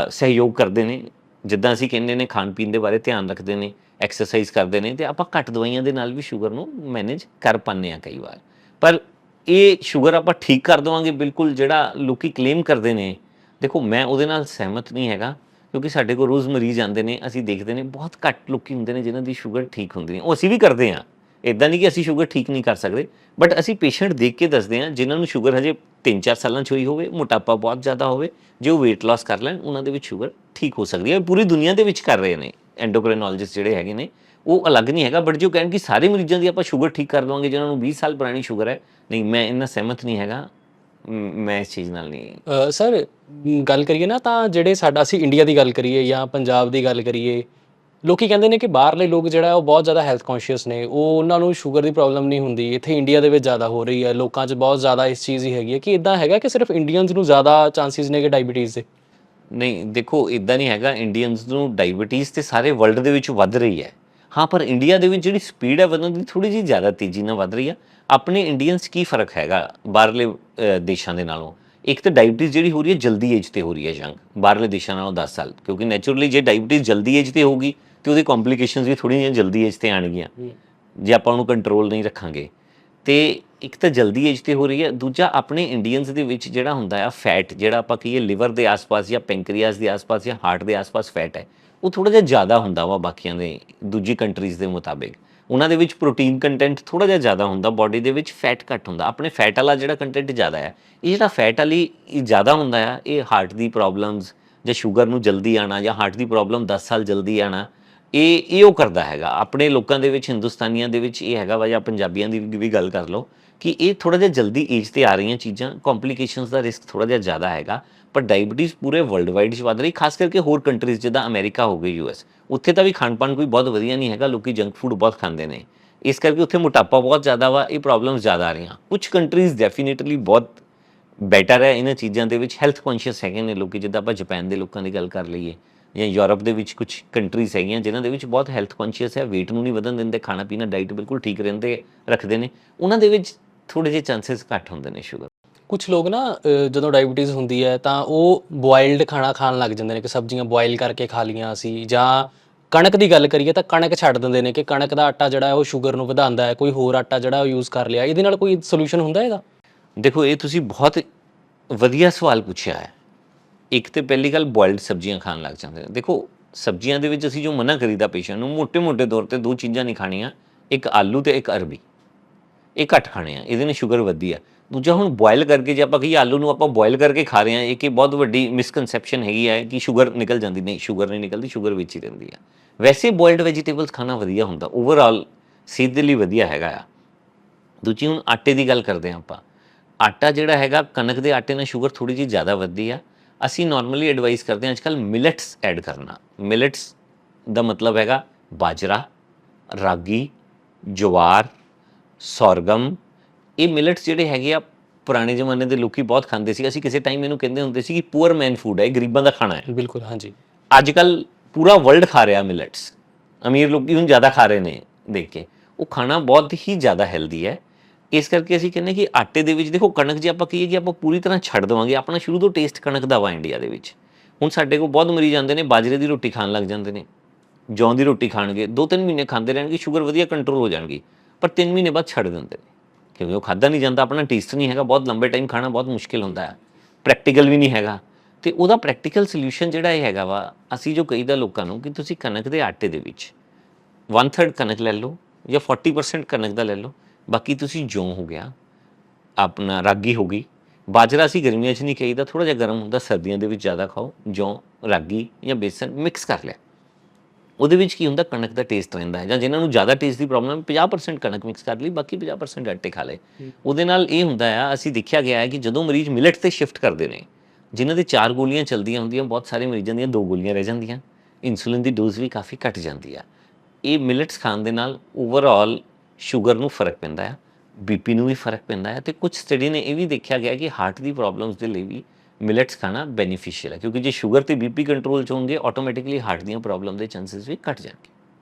ਸਹਿਯੋਗ ਕਰਦੇ ਨੇ। ਜਿੱਦਾਂ ਅਸੀਂ ਕਹਿੰਦੇ ਨੇ ਖਾਣ ਪੀਣ ਦੇ ਬਾਰੇ ਧਿਆਨ ਰੱਖਦੇ ਨੇ ਐਕਸਰਸਾਈਜ਼ ਕਰਦੇ ਨੇ ਤੇ ਆਪਾਂ ਘੱਟ ਦਵਾਈਆਂ ਦੇ ਨਾਲ ਵੀ ਸ਼ੂਗਰ ਨੂੰ ਮੈਨੇਜ ਕਰ ਪਾਉਂਦੇ ਆ ਕਈ ਵਾਰ। ਪਰ ਇਹ ਸ਼ੂਗਰ ਆਪਾਂ ਠੀਕ ਕਰ ਦਵਾਂਗੇ ਬਿਲਕੁਲ ਜਿਹੜਾ ਲੋਕੀ ਕਲੇਮ ਕਰਦੇ ਨੇ ਦੇਖੋ, ਮੈਂ ਉਹਦੇ ਨਾਲ ਸਹਿਮਤ ਨਹੀਂ ਹੈਗਾ, ਕਿਉਂਕਿ ਸਾਡੇ ਕੋਲ ਰੋਜ਼ ਮਰੀਜ਼ ਆਉਂਦੇ ਨੇ, ਅਸੀਂ ਦੇਖਦੇ ਨੇ, ਬਹੁਤ ਘੱਟ ਲੋਕੀ ਹੁੰਦੇ ਨੇ ਜਿਨ੍ਹਾਂ ਦੀ ਸ਼ੂਗਰ ਠੀਕ ਹੁੰਦੀ ਹੈ। ਉਹ ਅਸੀਂ ਵੀ ਕਰਦੇ ਹਾਂ। ਇਦਾਂ ਨਹੀਂ ਕਿ ਅਸੀਂ ਸ਼ੂਗਰ ਠੀਕ ਨਹੀਂ ਕਰ ਸਕਦੇ ਬਟ ਅਸੀਂ ਪੇਸ਼ੈਂਟ ਦੇਖ ਕੇ ਦੱਸਦੇ ਹਾਂ, ਜਿਨ੍ਹਾਂ ਨੂੰ ਸ਼ੂਗਰ ਹਜੇ 3-4 ਸਾਲਾਂ 'ਚ ਹੋਈ ਹੋਵੇ, ਮੋਟਾਪਾ ਬਹੁਤ ਜ਼ਿਆਦਾ ਹੋਵੇ, ਜੇ ਉਹ weight loss ਕਰ ਲੈਣ, ਉਹਨਾਂ ਦੇ ਵਿੱਚ ਸ਼ੂਗਰ ਠੀਕ ਹੋ ਸਕਦੀ ਹੈ। ਪੂਰੀ ਦੁਨੀਆ ਦੇ ਵਿੱਚ ਕਰ ਰਹੇ ਨੇ ਐਂਡੋਕ੍ਰਾਈਨੋਲੋਜਿਸਟ ਜਿਹੜੇ ਹੈਗੇ ਨੇ, ਉਹ ਅਲੱਗ ਨਹੀਂ ਹੈਗਾ ਬਟ ਜੋ ਕਹਿਣ ਕਿ ਸਾਰੇ ਮਰੀਜ਼ਾਂ ਦੀ ਆਪਾਂ ਸ਼ੂਗਰ ਠੀਕ ਕਰ ਲਵਾਂਗੇ, ਜਿਨ੍ਹਾਂ ਨੂੰ 20 ਸਾਲ ਪੁਰਾਣੀ ਸ਼ੂਗਰ ਹੈ, ਨਹੀਂ, ਮੈਂ ਇਹਨਾਂ ਸਹਿਮਤ ਨਹੀਂ ਹੈਗਾ। ਮ- ਇਸ ਚੀਜ਼ ਨਾਲ ਨਹੀਂ। ਸਰ ਗੱਲ ਕਰੀਏ ਨਾ ਤਾਂ ਜਿਹੜੇ ਸਾਡਾ ਅਸੀਂ ਇੰਡੀਆ ਦੀ ਗੱਲ ਕਰੀਏ ਜਾਂ ਪੰਜਾਬ ਦੀ ਗੱਲ ਕਰੀਏ ਲੋਕੀ ਕਹਿੰਦੇ ਨੇ ਕਿ ਬਾਹਰਲੇ ਲੋਕ ਜਿਹੜਾ ਉਹ ਬਹੁਤ ਜ਼ਿਆਦਾ ਹੈਲਥ ਕੌਨਸ਼ੀਅਸ ਨੇ। ਉਹ ਉਹਨਾਂ ਨੂੰ ਸ਼ੂਗਰ ਦੀ ਪ੍ਰੋਬਲਮ ਨਹੀਂ ਹੁੰਦੀ। ਇੱਥੇ ਇੰਡੀਆ ਦੇ ਵਿੱਚ ਜ਼ਿਆਦਾ ਹੋ ਰਹੀ ਹੈ। ਲੋਕਾਂ 'ਚ ਬਹੁਤ ਜ਼ਿਆਦਾ ਇਸ ਚੀਜ਼ ਹੀ ਹੈਗੀ ਹੈ ਕਿ ਇਦਾਂ ਹੈਗਾ ਕਿ ਸਿਰਫ ਇੰਡੀਅਨਸ ਨੂੰ ਜ਼ਿਆਦਾ ਚਾਂਸਿਸ ਨੇ ਕਿ ਡਾਇਬੀਟੀਜ਼ ਦੇ। ਨਹੀਂ ਦੇਖੋ ਇਦਾਂ ਨਹੀਂ ਹੈਗਾ। ਇੰਡੀਅਨਸ ਨੂੰ ਡਾਇਬੀਟੀਜ਼ ਤੇ ਸਾਰੇ ਵਰਲਡ ਦੇ ਵਿੱਚ ਵੱਧ ਰਹੀ ਹੈ। ਹਾਂ ਪਰ ਇੰਡੀਆ ਦੇ ਵਿੱਚ ਜਿਹੜੀ ਸਪੀਡ ਹੈ ਵਧਣ ਦੀ ਥੋੜੀ ਜਿਹੀ ਜ਼ਿਆਦਾ ਤੇਜ਼ੀ ਨਾਲ ਵੱਧ ਰਹੀ ਹੈ ਆਪਣੇ ਇੰਡੀਅਨਸ ਕੀ ਫ਼ਰਕ ਹੈਗਾ ਬਾਹਰਲੇ ਦੇਸ਼ਾਂ ਦੇ ਨਾਲੋਂ? ਇੱਕ ਤਾਂ ਡਾਇਬੀਟੀਜ਼ ਜਿਹੜੀ ਹੋ ਰਹੀ ਹੈ ਜਲਦੀ ਏਜ ਤੇ ਹੋ ਰਹੀ ਹੈ ਜੰਗ ਬਾਹਰਲੇ ਦੇਸ਼ਾਂ ਨਾਲੋਂ 10 ਸਾਲ ਕਿਉਂਕਿ ਨੇਚਰਲੀ ਜੇ ਡਾਇਬੀਟੀਜ਼ ਜਲਦੀ ਏਜ ਤੇ ਹੋਊਗੀ ਤੇ ਉਹਦੀ ਕੰਪਲਿਕੇਸ਼ਨਸ ਵੀ ਜਿਹੀਆਂ ਜਲਦੀ ਏਜ ਤੇ ਆਣਗੀਆਂ ਜੇ ਆਪਾਂ ਉਹਨੂੰ ਕੰਟਰੋਲ ਨਹੀਂ ਰੱਖਾਂਗੇ। ਤੇ ਇੱਕ ਤਾਂ ਜਲਦੀ ਏਜ ਤੇ ਹੋ ਰਹੀ ਹੈ ਦੂਜਾ ਆਪਣੇ ਇੰਡੀਅਨਸ ਦੇ ਵਿੱਚ ਜਿਹੜਾ ਹੁੰਦਾ ਆ ਫੈਟ ਜਿਹੜਾ ਆਪਾਂ ਕਹੀਏ ਲਿਵਰ ਦੇ ਆਸ-ਪਾਸ ਜਾਂ ਪੈਂਕਰੀਆਸ ਦੇ ਆਸ-ਪਾਸ ਜਾਂ ਹਾਰਟ ਦੇ ਆਸ-ਪਾਸ ਫੈਟ ਹੈ ਉਹ ਥੋੜਾ ਜਿਹਾ ਜ਼ਿਆਦਾ ਹੁੰਦਾ ਵਾ ਬਾਕੀਆਂ ਦੇ, ਦੂਜੀ ਕੰਟਰੀਜ਼ ਦੇ ਮੁਤਾਬਿਕ। ਉਹਨਾਂ ਦੇ ਵਿੱਚ ਪ੍ਰੋਟੀਨ ਕੰਟੈਂਟ ਥੋੜਾ ਜਿਹਾ ਜ਼ਿਆਦਾ ਹੁੰਦਾ ਬਾਡੀ ਦੇ ਵਿੱਚ ਫੈਟ ਘੱਟ ਹੁੰਦਾ। ਆਪਣੇ ਫੈਟ ਵਾਲਾ ਜਿਹੜਾ ਕੰਟੈਂਟ ਜ਼ਿਆਦਾ ਹੈ ਇਹ ਜਿਹੜਾ ਫੈਟ ਵਾਲੀ ਇਹ ਜ਼ਿਆਦਾ ਹੁੰਦਾ ਆ, ਇਹ ਹਾਰਟ ਦੀ ਪ੍ਰੋਬਲਮਸ ਜਾਂ ਸ਼ੂਗਰ ਨੂੰ ਜਲਦੀ ਆਣਾ ਜਾਂ ਹਾਰਟ ਦੀ ਪ੍ਰੋਬਲਮ 10 ਸਾਲ ਜਲਦੀ ਆਣਾ ਇਹ ਇਹ ਉਹ ਕਰਦਾ ਹੈਗਾ। ਆਪਣੇ ਲੋਕਾਂ ਦੇ ਵਿੱਚ, ਹਿੰਦੁਸਤਾਨੀਆਂ ਦੇ ਵਿੱਚ ਇਹ ਹੈਗਾ ਵਾ ਜਾਂ ਪੰਜਾਬੀਆਂ ਦੀ ਵੀ ਗੱਲ ਕਰ ਲਓ ਕਿ ਇਹ ਥੋੜਾ ਜਿਹਾ ਜਲਦੀ ਏਜ ਤੇ ਆ ਰਹੀਆਂ ਚੀਜ਼ਾਂ ਕੰਪਲਿਕੇਸ਼ਨਸ ਦਾ ਰਿਸਕ ਥੋੜਾ ਜਿਹਾ ਜ਼ਿਆਦਾ ਹੈਗਾ, ਪਰ ਡਾਇਬੀਟੀਜ਼ ਪੂਰੇ ਵਰਲਡ ਵਾਈਡ 'ਚ ਵੱਧ ਰਹੀ, ਖਾਸ ਕਰਕੇ ਹੋਰ ਕੰਟਰੀਜ਼ ਜਿੱਦਾਂ ਅਮਰੀਕਾ ਹੋ ਗਈ ਯੂਐਸ ਉੱਥੇ ਤਾਂ ਵੀ ਖਾਣ ਪਾਣ ਕੋਈ ਬਹੁਤ ਵਧੀਆ ਨਹੀਂ ਹੈਗਾ, ਲੋਕੀ ਜੰਕ ਫੂਡ ਬਹੁਤ ਖਾਂਦੇ ਨੇ। ਇਸ ਕਰਕੇ ਉੱਥੇ ਮੋਟਾਪਾ ਬਹੁਤ ਜ਼ਿਆਦਾ ਵਾ, ਇਹ ਪ੍ਰੋਬਲਮਸ ਜ਼ਿਆਦਾ ਆ ਰਹੀਆਂ। ਕੁਝ ਕੰਟਰੀਜ਼ ਡੈਫੀਨਿਟਲੀ ਬਹੁਤ ਬੈਟਰ ਹੈ, ਇਹਨਾਂ ਚੀਜ਼ਾਂ ਦੇ ਵਿੱਚ ਹੈਲਥ ਕੌਨਸ਼ੀਅਸ ਹੈਗੇ ਨੇ ਲੋਕੀ, ਜਿੱਦਾਂ ਆਪਾਂ ਜਾਪਾਨ ਦੇ ਲੋਕਾਂ ਦੀ ਗੱਲ ਕਰ ਲਈਏ, ਜਾਂ ਯੂਰਪ ਦੇ ਵਿੱਚ ਕੁਝ ਕੰਟਰੀਜ਼ ਹੈਗੀਆਂ, ਜਿਨ੍ਹਾਂ ਦੇ ਵਿੱਚ ਬਹੁਤ ਹੈਲਥ ਕੌਨਸ਼ੀਅਸ ਹੈ, weight ਨੂੰ ਨਹੀਂ ਵਧਣ ਦਿੰਦੇ ਖਾਣਾ ਪੀਣਾ ਡਾਈਟ ਬਿਲਕੁਲ ਠੀਕ ਰਹਿੰਦੇ, ਰੱਖਦੇ ਨੇ। ਉਹਨਾਂ ਦੇ ਵਿੱਚ ਥੋੜੇ ਜਿਹੇ ਚਾਂਸਸ ਘੱਟ ਹੁੰਦੇ ਨੇ ਸ਼ੂਗਰ ਕੁਝ ਲੋਕ ਨਾ ਜਦੋਂ ਡਾਇਬੀਟੀਜ਼ ਹੁੰਦੀ ਹੈ ਤਾਂ ਉਹ ਬੋਇਲਡ ਖਾਣਾ ਖਾਣ ਲੱਗ ਜਾਂਦੇ ਨੇ ਕਿ ਸਬਜ਼ੀਆਂ ਬੋਇਲ ਕਰਕੇ ਖਾ ਲੀਆਂ ਅਸੀਂ ਜਾਂ ਕਣਕ ਦੀ ਗੱਲ ਕਰੀਏ ਤਾਂ ਕਣਕ ਛੱਡ ਦਿੰਦੇ ਨੇ ਕਿ ਕਣਕ ਦਾ ਆਟਾ ਜਿਹੜਾ ਉਹ ਸ਼ੂਗਰ ਨੂੰ ਵਧਾਉਂਦਾ ਹੈ ਕੋਈ ਹੋਰ ਆਟਾ ਜਿਹੜਾ ਉਹ ਯੂਜ਼ ਕਰ ਲਿਆ। ਇਹਦੇ ਨਾਲ ਕੋਈ ਸੋਲੂਸ਼ਨ ਹੁੰਦਾ ਇਹਦਾ? ਦੇਖੋ ਇਹ ਤੁਸੀਂ ਬਹੁਤ ਵਧੀਆ ਸਵਾਲ ਪੁੱਛਿਆ ਹੈ। ਇੱਕ ਤੇ ਪਹਿਲੀ ਗੱਲ ਬੋਇਲਡ ਸਬਜ਼ੀਆਂ ਖਾਣ ਲੱਗ ਜਾਂਦੇ ਨੇ। ਦੇਖੋ ਸਬਜ਼ੀਆਂ ਦੇ ਵਿੱਚ ਅਸੀਂ ਜੋ ਮਨਾ ਕਰੀਦਾ ਪੇਸ਼ੈਂਟ ਨੂੰ ਮੋٹے-ਮੋٹے ਤੌਰ ਤੇ ਦੋ ਚੀਜ਼ਾਂ ਨਹੀਂ ਖਾਣੀਆਂ ਇੱਕ ਆਲੂ ਤੇ ਇੱਕ ਅਰਬੀ। ਇਹ ਘੱਟ ਖਾਣੇ ਆ, ਇਹਦੇ ਨਾਲ ਸ਼ੂਗਰ ਵੱਧਦੀ ਆ। ਦੂਜਾ ਹੁਣ ਬੋਇਲ ਕਰਕੇ ਜੇ ਆਪਾਂ ਕਹੀਏ ਆਲੂ ਨੂੰ ਆਪਾਂ ਬੋਇਲ ਕਰਕੇ ਖਾ ਰਹੇ ਆ, ਇਹ ਕਿ ਬਹੁਤ ਵੱਡੀ ਮਿਸਕਨਸੈਪਸ਼ਨ ਹੈਗੀ ਹੈ ਕਿ ਸ਼ੂਗਰ ਨਿਕਲ ਜਾਂਦੀ, ਨਹੀਂ ਸ਼ੂਗਰ ਨਹੀਂ ਨਿਕਲਦੀ ਸ਼ੂਗਰ ਵਿੱਚ ਹੀ ਰਹਿੰਦੀ ਆ। ਵੈਸੇ ਬੋਇਲਡ ਵੈਜੀਟੇਬਲਸ ਖਾਣਾ ਵਧੀਆ ਹੁੰਦਾ ਓਵਰਆਲ ਸਿਹਤ ਦੇ ਲਈ ਵਧੀਆ ਹੈਗਾ ਆ। ਦੂਜੀ ਹੁਣ ਆਟੇ ਦੀ ਗੱਲ ਕਰਦੇ ਹਾਂ ਆਪਾਂ। ਆਟਾ ਜਿਹੜਾ ਹੈਗਾ, ਕਣਕ ਦੇ ਆਟੇ ਨਾਲ ਸ਼ੂਗਰ ਥੋੜੀ ਜਿਹੀ ਜ਼ਿਆਦਾ ਵੱਧਦੀ ਆ। ਅਸੀਂ ਨਾਰਮਲੀ ਐਡਵਾਈਸ ਕਰਦੇ ਹਾਂ ਅੱਜਕੱਲ ਮਿਲਟਸ ਐਡ ਕਰਨਾ। ਮਿਲਟਸ ਦਾ ਮਤਲਬ ਹੈਗਾ ਬਾਜਰਾ, ਰਾਗੀ, ਜਵਾਰ ਸੌਰਗਮ ਇਹ ਮਿਲਟਸ ਜਿਹੜੇ ਹੈਗੇ ਆ ਪੁਰਾਣੇ ਜ਼ਮਾਨੇ ਦੇ ਲੋਕੀ ਬਹੁਤ ਖਾਂਦੇ ਸੀ। ਅਸੀਂ ਕਿਸੇ ਟਾਈਮ ਇਹਨੂੰ ਕਹਿੰਦੇ ਹੁੰਦੇ ਸੀ ਕਿ ਪੂਅਰ ਮੈਨ ਫੂਡ ਹੈ ਇਹ ਗਰੀਬਾਂ ਦਾ ਖਾਣਾ ਹੈ। ਬਿਲਕੁਲ ਹਾਂਜੀ। ਅੱਜ ਕੱਲ ਪੂਰਾ ਵਰਲਡ ਖਾ ਰਿਹਾ ਮਿਲਟਸ। ਅਮੀਰ ਲੋਕੀ ਹੁਣ ਜ਼ਿਆਦਾ ਖਾ ਰਹੇ ਨੇ ਦੇਖ ਕੇ। ਉਹ ਖਾਣਾ ਬਹੁਤ ਹੀ ਜ਼ਿਆਦਾ ਹੈਲਦੀ ਹੈ। ਇਸ ਕਰਕੇ ਅਸੀਂ ਕਹਿੰਦੇ ਕਿ ਆਟੇ ਦੇ ਵਿੱਚ ਦੇਖੋ ਕਣਕ ਜੇ ਆਪਾਂ ਕਹੀਏ ਕਿ ਆਪਾਂ ਪੂਰੀ ਤਰ੍ਹਾਂ ਛੱਡ ਦੇਵਾਂਗੇ ਆਪਣਾ ਸ਼ੁਰੂ ਤੋਂ ਟੇਸਟ ਕਣਕ ਦਾ ਵਾ ਇੰਡੀਆ ਦੇ ਵਿੱਚ। ਹੁਣ ਸਾਡੇ ਕੋਲ ਬਹੁਤ ਮਰੀਜ਼ ਆਉਂਦੇ ਨੇ ਬਾਜਰੇ ਦੀ ਰੋਟੀ ਖਾਣ ਲੱਗ ਜਾਂਦੇ ਨੇ। ਜੌਂ ਦੀ ਰੋਟੀ ਖਾਣਗੇ ਦੋ ਤਿੰਨ ਮਹੀਨੇ ਖਾਂਦੇ ਰਹਿਣਗੇ ਸ਼ੂਗਰ ਵਧੀਆ ਕੰਟਰੋਲ ਹੋ ਜਾਣਗੀ। ਪਰ ਤਿੰਨ ਮਹੀਨੇ ਬਾਅਦ ਛੱਡ ਦਿੰਦੇ ਨੇ। ਕਿਉਂਕਿ ਉਹ ਖਾਦਾ ਨਹੀਂ ਜਾਂਦਾ, ਆਪਣਾ ਟੇਸਟ ਨਹੀਂ ਹੈਗਾ, ਬਹੁਤ ਲੰਬੇ ਟਾਈਮ ਖਾਣਾ ਬਹੁਤ ਮੁਸ਼ਕਿਲ ਹੁੰਦਾ ਹੈ। ਪ੍ਰੈਕਟੀਕਲ ਵੀ ਨਹੀਂ ਹੈਗਾ। ਤੇ ਉਹਦਾ ਪ੍ਰੈਕਟੀਕਲ ਸੋਲੂਸ਼ਨ ਜਿਹੜਾ ਇਹ ਹੈਗਾ ਵਾ, ਅਸੀਂ ਜੋ ਕਹੀਦਾ ਲੋਕਾਂ ਨੂੰ ਕਿ ਤੁਸੀਂ ਕਣਕ ਦੇ ਆਟੇ ਦੇ ਵਿੱਚ 1/3 ਕਣਕ ਲੈ ਲਓ ਜਾਂ 40% ਕਣਕ ਦਾ ਲੈ ਲਓ। ਬਾਕੀ ਤੁਸੀਂ ਜੌਂ ਹੋ ਗਿਆ, ਆਪਣਾ ਰਾਗੀ ਹੋ ਗਈ। ਬਾਜਰਾ ਅਸੀਂ ਗਰਮੀਆਂ 'ਚ ਨਹੀਂ ਕਹੀਦਾ ਥੋੜਾ ਜਿਹਾ ਗਰਮ ਹੁੰਦਾ, ਸਰਦੀਆਂ ਦੇ ਵਿੱਚ ਜ਼ਿਆਦਾ ਖਾਓ, ਜੌਂ, ਰਾਗੀ ਜਾਂ ਬੇਸਨ ਮਿਕਸ ਕਰ ਲਿਆ। ਉਹਦੇ ਵਿੱਚ ਕੀ ਹੁੰਦਾ ਕਣਕ ਦਾ ਟੇਸਟ ਰਹਿੰਦਾ ਹੈ ਜਾਂ ਜਿਨ੍ਹਾਂ ਨੂੰ ਜ਼ਿਆਦਾ ਟੇਸਟ ਦੀ ਪ੍ਰੋਬਲਮ 50% ਕਣਕ ਮਿਕਸ ਕਰ ਲਈ ਬਾਕੀ 50% ਆਟੇ ਖਾ ਲਏ। ਉਹਦੇ ਨਾਲ ਇਹ ਹੁੰਦਾ ਆ ਅਸੀਂ ਦੇਖਿਆ ਗਿਆ ਹੈ ਕਿ ਜਦੋਂ ਮਰੀਜ਼ ਮਿਲਟ ਤੇ ਸ਼ਿਫਟ ਕਰਦੇ ਨੇ ਜਿਨ੍ਹਾਂ ਦੇ ਚਾਰ ਗੋਲੀਆਂ ਚਲਦੀਆਂ ਹੁੰਦੀਆਂ ਬਹੁਤ ਸਾਰੇ ਮਰੀਜ਼ਾਂ ਦੀਆਂ ਦੋ ਗੋਲੀਆਂ ਰਹਿ ਜਾਂਦੀਆਂ ਇਨਸੂਲਿਨ ਦੀ ਡੋਜ਼ ਵੀ ਕਾਫੀ ਘਟ ਜਾਂਦੀ ਆ। ਇਹ ਮਿਲਟਸ ਖਾਣ ਦੇ ਨਾਲ ਓਵਰਆਲ ਸ਼ੂਗਰ ਨੂੰ ਫ਼ਰਕ ਪੈਂਦਾ ਆ ਬੀਪੀ ਨੂੰ ਵੀ ਫ਼ਰਕ ਪੈਂਦਾ ਹੈ ਤੇ ਕੁਝ ਸਟੱਡੀ ਨੇ ਇਹ ਵੀ ਦੇਖਿਆ ਗਿਆ ਕਿ ਹਾਰਟ ਦੀ ਪ੍ਰੋਬਲਮਸ ਦੇ ਲਈ ਵੀ ਮਿਲਟਸ ਖਾਣਾ ਬੈਨੀਫੀਸ਼ੀਅਲ ਹੈ, ਕਿਉਂਕਿ ਜੇ ਸ਼ੂਗਰ ਤੇ ਬੀਪੀ ਕੰਟਰੋਲ ਚ ਹੋਣਗੇ ਆਟੋਮੈਟਿਕਲੀ ਹਾਰਟ ਦੀਆਂ ਪ੍ਰੋਬਲਮ ਦੇ ਚਾਂਸਸ ਵੀ ਘਟ ਜਾਣਗੇ।